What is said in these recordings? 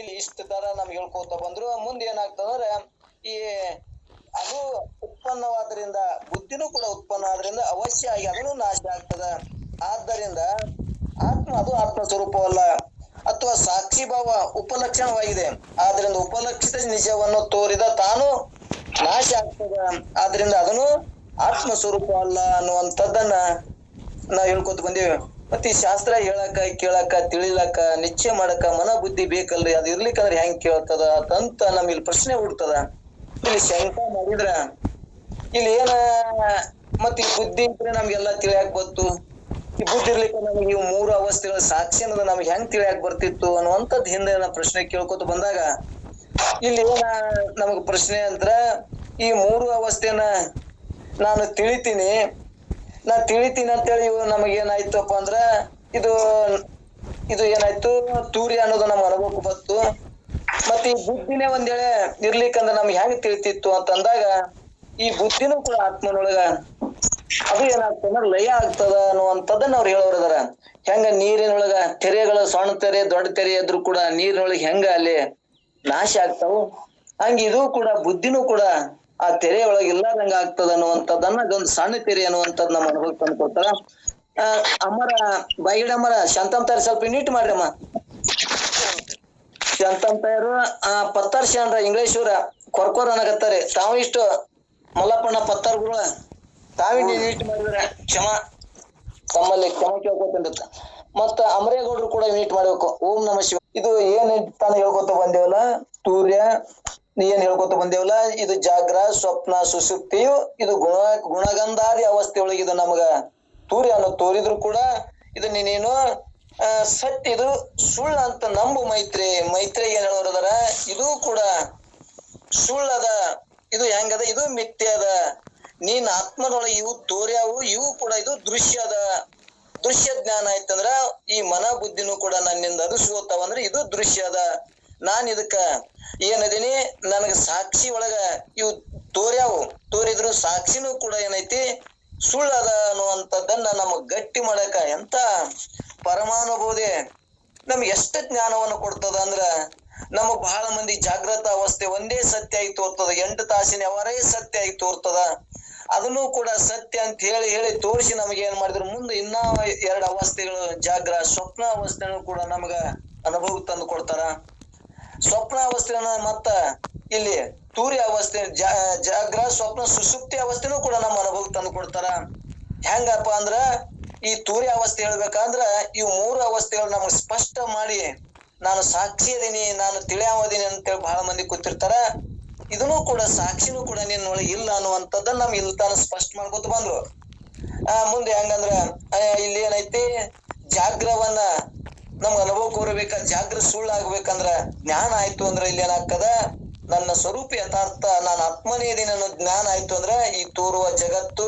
ಇಲ್ಲಿ ಇಷ್ಟ ದರ ನಮ್ಗೆ ಹೇಳ್ಕೊತ ಬಂದ್ರು. ಮುಂದೆ ಏನಾಗ್ತದಂದ್ರೆ, ಈ ಅದು ಉತ್ಪನ್ನವಾದ್ರಿಂದ, ಬುದ್ಧಿನೂ ಕೂಡ ಉತ್ಪನ್ನ ಆದ್ರಿಂದ ಅವಶ್ಯ ಆಗಿ ಅದನ್ನು ನಾಶ ಆಗ್ತದ. ಆದ್ದರಿಂದ ಆತ್ಮ ಅದು ಆತ್ಮ ಸ್ವರೂಪವಲ್ಲ, ಅಥವಾ ಸಾಕ್ಷಿ ಭಾವ ಉಪಲಕ್ಷಣವಾಗಿದೆ. ಆದ್ರಿಂದ ಉಪಲಕ್ಷಿತ ನಿಜವನ್ನು ತೋರಿದ ತಾನು ನಾಶ ಆಗ್ತದ. ಆದ್ರಿಂದ ಅದನ್ನು ಆತ್ಮ ಸ್ವರೂಪ ಅಲ್ಲ ಅನ್ನುವಂಥದ್ದನ್ನ ನಾವ್ ಹೇಳ್ಕೊತ ಬಂದೇವಿ. ಮತ್ತೆ ಶಾಸ್ತ್ರ ಹೇಳಕ, ಕೇಳಕ, ತಿಳಿಲಕ, ನಿಶ್ಚಯ ಮಾಡಕ ಮನ ಬುದ್ಧಿ ಬೇಕಲ್ರಿ? ಅದು ಇರ್ಲಿಕ್ಕಂದ್ರೆ ಹೆಂಗ್ ಕೇಳ್ತದ ಅಂತ ನಮ್ ಇಲ್ಲಿ ಪ್ರಶ್ನೆ ಹುಡ್ತದ. ಇಲ್ಲಿ ಶಂಕ ಮಾಡಿದ್ರ, ಇಲ್ಲಿ ಏನ ಮತ್ ಈ ಬುದ್ಧಿ ಇದ್ರೆ ನಮ್ಗೆಲ್ಲಾ ತಿಳಿಯಾಕ್ ಬಂತು ಈ ಬುದ್ಧಿ ಇರ್ಲಿಕ್ಕೆ ನಮಗೆ ಈ ಮೂರು ಅವಸ್ಥೆಗಳ ಸಾಕ್ಷಿ ಅನ್ನೋದು ನಮ್ಗೆ ಹೆಂಗ್ ತಿಳಿಯಾಕ್ ಬರ್ತಿತ್ತು ಅನ್ನುವಂಥದ್ ಹಿಂದೆ ಪ್ರಶ್ನೆ ಕೇಳ್ಕೊತ ಬಂದಾಗ, ಇಲ್ಲಿ ಏನ ನಮಗ್ ಪ್ರಶ್ನೆ ಅಂದ್ರ, ಈ ಮೂರು ಅವಸ್ಥೆನ ನಾನು ತಿಳಿತೀನಿ ನಾ ತಿಳಿತೀನಿ ಅಂತೇಳಿ ಇವು ನಮಗ್ ಏನಾಯ್ತಪ್ಪ ಅಂದ್ರ ಇದು ಇದು ಏನಾಯ್ತು? ತೂರಿ ಅನ್ನೋದು ನಮ್ ಅನುಭವಕ್ಕೆ ಬಂತು. ಮತ್ತೆ ಈ ಬುದ್ಧಿನೇ ಒಂದ್ ವೇಳೆ ಇರ್ಲಿಕ್ಕಂದ್ರ ನಮ್ಗೆ ಹೆಂಗ್ ತಿಳಿತಿತ್ತು ಅಂತಂದಾಗ ಈ ಬುದ್ಧಿನೂ ಕೂಡ ಆತ್ಮನೊಳಗ ಅದು ಏನಾಗ್ತದ ಲಯ ಆಗ್ತದ ಅನ್ನುವಂಥದ್ದನ್ನ ಅವ್ರು ಹೇಳೋರ್ ಅದಾರ ಹೆಂಗ ನೀರಿನೊಳಗ ತೆರೆಗಳು, ಸಣ್ಣ ತೆರೆ, ದೊಡ್ಡ ತೆರೆ ಇದ್ರು ಕೂಡ ನೀರಿನೊಳಗೆ ಹೆಂಗ ಅಲ್ಲಿ ನಾಶ ಆಗ್ತಾವು, ಹಂಗ ಇದು ಕೂಡ ಬುದ್ಧಿನೂ ಕೂಡ ಆ ತೆರೆ ಒಳಗೆ ಇಲ್ಲದಂಗ ಆಗ್ತದ ಅನ್ನುವಂಥದ್ದನ್ನ ಅದೊಂದು ಸಣ್ಣ ತೆರೆ ಅನ್ನುವಂಥದ್ದು ನಮ್ಮ ಅನುಭವಕ್ಕೆ ತಂದು ಕೊಡ್ತಾರ. ಅಮ್ಮರ, ಬಾಯಿಗಿಡ ಅಮ್ಮರ, ಶಾಂತಮ್ ತಾಯಿ ಸ್ವಲ್ಪ ನೀಟ್ ಮಾಡ್ರಿ ಅಮ್ಮ. ಶಾಂತಮ್ ತಾಯರು, ಆ ಪತ್ತಾರ್ ಶಾಂದ್ರ ಇಂಗ್ಲೇಶ್ವರ ಕೊರ್ಕೋರ್ ಅನ್ನಕತ್ತಾರೆ ತಾವು ಇಷ್ಟು ಮಲ್ಲಪ್ಪಣ್ಣ ಪತ್ತಾರ್ ಗುರುಳ ತಾವಿ ನೀಟ್ ಮಾಡಿದ್ರೆ ಕ್ಷಮ. ತಮ್ಮಲ್ಲಿ ಕ್ಷಮ ಕೇಳ್ಕೊತ ಮತ್ತ ಅಮರೇಗೌಡರು ಕೂಡ ಯೂನಿಟ್ ಮಾಡ್ಬೇಕು. ಓಂ ನಮ ಶಿವ ಇದು ಏನ್ ತಾನು ಹೇಳ್ಕೊತ ಬಂದೇವಲ್ಲ? ಸೂರ್ಯ ಏನ್ ಹೇಳ್ಕೊತ ಬಂದೇವಲ್ಲ? ಇದು ಜಾಗ್ರ, ಸ್ವಪ್ನ ಸುಸುಪ್ತಿಯು ಇದು ಗುಣ, ಗುಣಗಂಧಾರಿ ಅವಸ್ಥೆಯೊಳಗೆ ಇದು ನಮಗ ತೂರಿ ಅನ್ನೋ ತೋರಿದ್ರು ಕೂಡ ಇದು ನೀನೇನು ಸಟ್ ಇದು ಸುಳ್ಳ ಅಂತ ನಂಬು ಮೈತ್ರಿ. ಮೈತ್ರಿ ಏನ್ ಹೇಳೋರದಾರ ಇದು ಕೂಡ ಸುಳ್ಳದ ಇದು ಹೆಂಗದ ಇದು ಮಿಥ್ಯ ಅದ. ನೀನ್ ಆತ್ಮದೊಳಗೆ ಇವು ತೋರ್ಯಾವು, ಇವು ಕೂಡ ಇದು ದೃಶ್ಯ ಅದ. ದೃಶ್ಯ ಜ್ಞಾನ ಆಯ್ತಂದ್ರ ಈ ಮನ ಬುದ್ಧಿನೂ ಕೂಡ ನನ್ನಿಂದ ಅರಿಸ್ಕೋತಾವ ಅಂದ್ರೆ ಇದು ದೃಶ್ಯ ಅದ. ನಾನ್ ಇದಕ್ಕ ಏನದೀನಿ ನನಗ ಸಾಕ್ಷಿ ಒಳಗ ಇವು ತೋರ್ಯಾವು ತೋರಿದ್ರು ಸಾಕ್ಷಿನೂ ಕೂಡ ಏನೈತಿ? ಸುಳ್ಳದ ಅನ್ನುವಂಥದ್ದನ್ನ ನಮಗ್ ಗಟ್ಟಿ ಮಾಡಕ ಎಂತ ಪರಮಾನುಭೂತಿ? ನಮ್ಗೆ ಎಷ್ಟು ಜ್ಞಾನವನ್ನು ಕೊಡ್ತದ ಅಂದ್ರ ನಮಗ್ ಬಹಳ ಮಂದಿ ಜಾಗೃತ ಅವಸ್ಥೆ ಒಂದೇ ಸತ್ಯ ಆಗಿ ತೋರ್ತದ. ಎಂಟು ತಾಸಿನ ಅವರೇ ಸತ್ಯ ಆಗಿ ತೋರ್ತದ. ಅದನ್ನು ಕೂಡ ಸತ್ಯ ಅಂತ ಹೇಳಿ ಹೇಳಿ ತೋರಿಸಿ ನಮಗೆ ಏನ್ ಮಾಡಿದ್ರು? ಮುಂದೆ ಇನ್ನ ಎರಡು ಅವಸ್ಥೆಗಳು, ಜಾಗ್ರ ಸ್ವಪ್ನ ಅವಸ್ಥೆನೂ ಕೂಡ ನಮಗ ಅನುಭವ ತಂದು ಕೊಡ್ತಾರ. ಸ್ವಪ್ನ ಅವಸ್ಥೆನ ಮತ್ತ ಇಲ್ಲಿ ತೂರಿ ಅವಸ್ಥೆ ಜಾಗ್ರ, ಸ್ವಪ್ನ ಸುಸುಪ್ತಿ ಅವಸ್ಥೆನೂ ಕೂಡ ನಮ್ಮ ಅನುಭವ ತಂದು ಕೊಡ್ತಾರ. ಹೆಂಗಪ್ಪ ಅಂದ್ರ ಈ ತೂರಿ ಅವಸ್ಥೆ ಹೇಳ್ಬೇಕಂದ್ರ ಈ ಮೂರು ಅವಸ್ಥೆಗಳು ನಮಗ್ ಸ್ಪಷ್ಟ ಮಾಡಿ ನಾನು ಸಾಕ್ಷಿ ಅದೀನಿ, ನಾನು ತಿಳಿಯಾವದೀನಿ ಅಂತೇಳಿ ಬಹಳ ಮಂದಿ ಕೂತಿರ್ತಾರ. ಇದನ್ನು ಕೂಡ ಸಾಕ್ಷಿನೂ ಕೂಡ ನಿನ್ನೊಳಗೆ ಇಲ್ಲ ಅನ್ನುವಂಥದ್ದನ್ನ ನಮ್ ಇಲ್ಲಿ ತಾನು ಸ್ಪಷ್ಟ ಮಾಡ್ಕೊತ ಬಂದ್ರು. ಆ, ಮುಂದೆ ಹೆಂಗಂದ್ರ ಇಲ್ಲಿ ಏನೈತಿ? ಜಾಗ್ರವನ್ನ ನಮ್ಗ ಅನುಭವ ಕೋರಬೇಕ ಜಾಗೃತ ಸುಳ್ಳಾಗ್ಬೇಕಂದ್ರ ಜ್ಞಾನ ಆಯ್ತು ಅಂದ್ರ ಇಲ್ಲಿ ಏನಾಗ್ತದ? ನನ್ನ ಸ್ವರೂಪ ಯಥಾರ್ಥ, ನಾನು ಆತ್ಮನೇ ಇದೀನಿ ಅನ್ನೋ ಜ್ಞಾನ ಆಯ್ತು ಅಂದ್ರ ಈ ತೋರುವ ಜಗತ್ತು,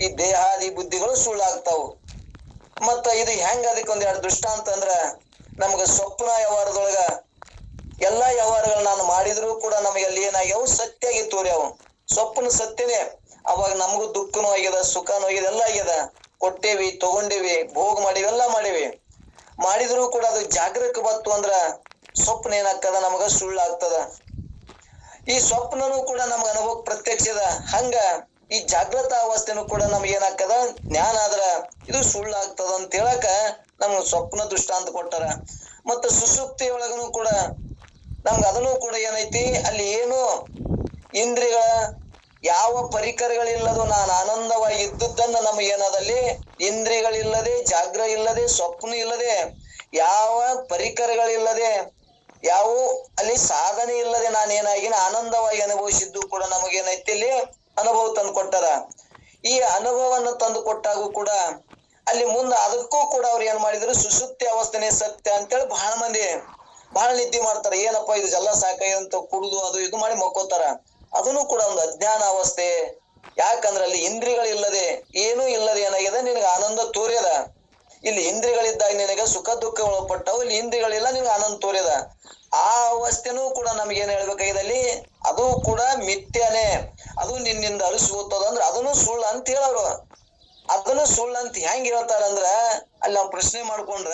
ಈ ದೇಹಾದಿ ಬುದ್ಧಿಗಳು ಸುಳ್ಳಾಗ್ತಾವು. ಮತ್ತ ಇದು ಹೆಂಗ ಅದಕ್ಕೆ ಒಂದ್ ಎರಡು ದೃಷ್ಟಾಂತ ಅಂದ್ರ, ನಮ್ಗ ಸ್ವಪ್ನ ವ್ಯವಹಾರದೊಳಗ ಎಲ್ಲಾ ವ್ಯವಹಾರಗಳು ನಾನು ಮಾಡಿದ್ರು ಕೂಡ ನಮಗೆ ಅಲ್ಲಿ ಏನಾಗ್ಯಾವು? ಸತ್ಯ ಆಗಿ ತೋರ್ಯಾವು. ಸ್ವಪ್ನ ಸತ್ಯನೇ ಅವಾಗ ನಮಗೂ ದುಃಖನೂ ಆಗ್ಯದ, ಸುಖನೂ ಆಗ್ಯದ, ಎಲ್ಲ ಆಗ್ಯದ. ಕೊಟ್ಟೇವಿ, ತಗೊಂಡೇವಿ, ಭೋಗ ಮಾಡಿವಿ, ಎಲ್ಲ ಮಾಡಿವಿ. ಮಾಡಿದ್ರು ಕೂಡ ಅದು ಜಾಗೃತ ಬತ್ತು ಅಂದ್ರ ಸ್ವಪ್ನ ಏನಾಗ್ತದ? ನಮಗ ಸುಳ್ಳಾಗ್ತದ. ಈ ಸ್ವಪ್ನನು ಕೂಡ ನಮ್ಗ ಅನುಭವ ಪ್ರತ್ಯಕ್ಷದ ಹಂಗ ಈ ಜಾಗೃತ ಅವಸ್ಥೆನೂ ಕೂಡ ನಮ್ಗೆ ಏನಾಗ್ತದ? ಜ್ಞಾನ ಆದ್ರ ಇದು ಸುಳ್ಳಾಗ್ತದ ಅಂತ ಹೇಳಕ ನಮ್ಗ ಸ್ವಪ್ನ ದೃಷ್ಟಾಂತ ಕೊಟ್ಟಾರ. ಮತ್ತ ಸುಸುಪ್ತಿ ಒಳಗನು ಕೂಡ ನಮ್ಗ ಅದನ್ನು ಕೂಡ ಏನೈತಿ? ಅಲ್ಲಿ ಏನು ಇಂದ್ರಿಯಗಳ ಯಾವ ಪರಿಕರಗಳಿಲ್ಲದೋ ನಾನು ಆನಂದವಾಗಿ ಇದ್ದದ್ದನ್ನ ನಮಗೆ ಏನಾದಲ್ಲಿ? ಇಂದ್ರಿಯಗಳಿಲ್ಲದೆ ಜಾಗ್ರ ಇಲ್ಲದೆ, ಸ್ವಪ್ನ ಇಲ್ಲದೆ, ಯಾವ ಪರಿಕರಗಳಿಲ್ಲದೆ, ಯಾವ ಅಲ್ಲಿ ಸಾಧನೆ ಇಲ್ಲದೆ ನಾನು ಏನಾಗಿನ ಆನಂದವಾಗಿ ಅನುಭವಿಸಿದ್ದು ಕೂಡ ನಮಗೇನೈತಿ ಇಲ್ಲಿ? ಅನುಭವ ತಂದು ಕೊಟ್ಟಾರ ಈ ಅನುಭವವನ್ನು ತಂದು ಕೊಟ್ಟಾಗೂ ಕೂಡ ಅಲ್ಲಿ ಮುಂದೆ ಅದಕ್ಕೂ ಕೂಡ ಅವ್ರು ಏನ್ ಮಾಡಿದ್ರು? ಸುಸುಪ್ತಿ ಅವಸ್ಥೆನೆ ಸತ್ಯ ಅಂತೇಳಿ ಬಹಳ ಮಂದಿ ಬಹಳ ನಿದ್ದೆ ಮಾಡ್ತಾರ. ಏನಪ್ಪಾ ಇದು ಜಲ್ಲ ಸಾಕಾಯ್ತು ಕುಡಿದು ಅದು ಇದು ಮಾಡಿ ಮಕ್ಕೋತಾರ. ಅದನ್ನು ಕೂಡ ಒಂದು ಅಜ್ಞಾನ ಅವಸ್ಥೆ ಯಾಕಂದ್ರೆ ಅಲ್ಲಿ ಇಂದ್ರಿಗಳಿಲ್ಲದೆ ಏನೂ ಇಲ್ಲದೆ ಏನಾಗಿದೆ? ನಿನಗೆ ಆನಂದ ತೋರ್ಯದ. ಇಲ್ಲಿ ಇಂದ್ರಿಗಳಿದ್ದಾಗ ನಿನಗೆ ಸುಖ ದುಃಖ ಒಳಪಟ್ಟವು ಇಲ್ಲಿ ಇಂದ್ರಿಗಳಿಲ್ಲ ನಿನಗೆ ಆನಂದ ತೋರ್ಯದ. ಆ ಅವಸ್ಥೆನೂ ಕೂಡ ನಮ್ಗೇನ್ ಹೇಳ್ಬೇಕಾಗಿದೆ ಅಲ್ಲಿ? ಅದು ಕೂಡ ಮಿಥ್ಯಾನೆ. ಅದು ನಿನ್ನಿಂದ ಅರಿಸ್ಕೋತದ ಅಂದ್ರೆ ಅದನ್ನು ಸುಳ್ಳು ಅಂತ ಹೇಳೋರು. ಅದನ್ನು ಸುಳ್ಳು ಅಂತ ಹೆಂಗ್ ಹೇಳ್ತಾರ ಅಂದ್ರೆ, ಅಲ್ಲಿ ನಾವು ಪ್ರಶ್ನೆ ಮಾಡ್ಕೊಂಡ್ರ,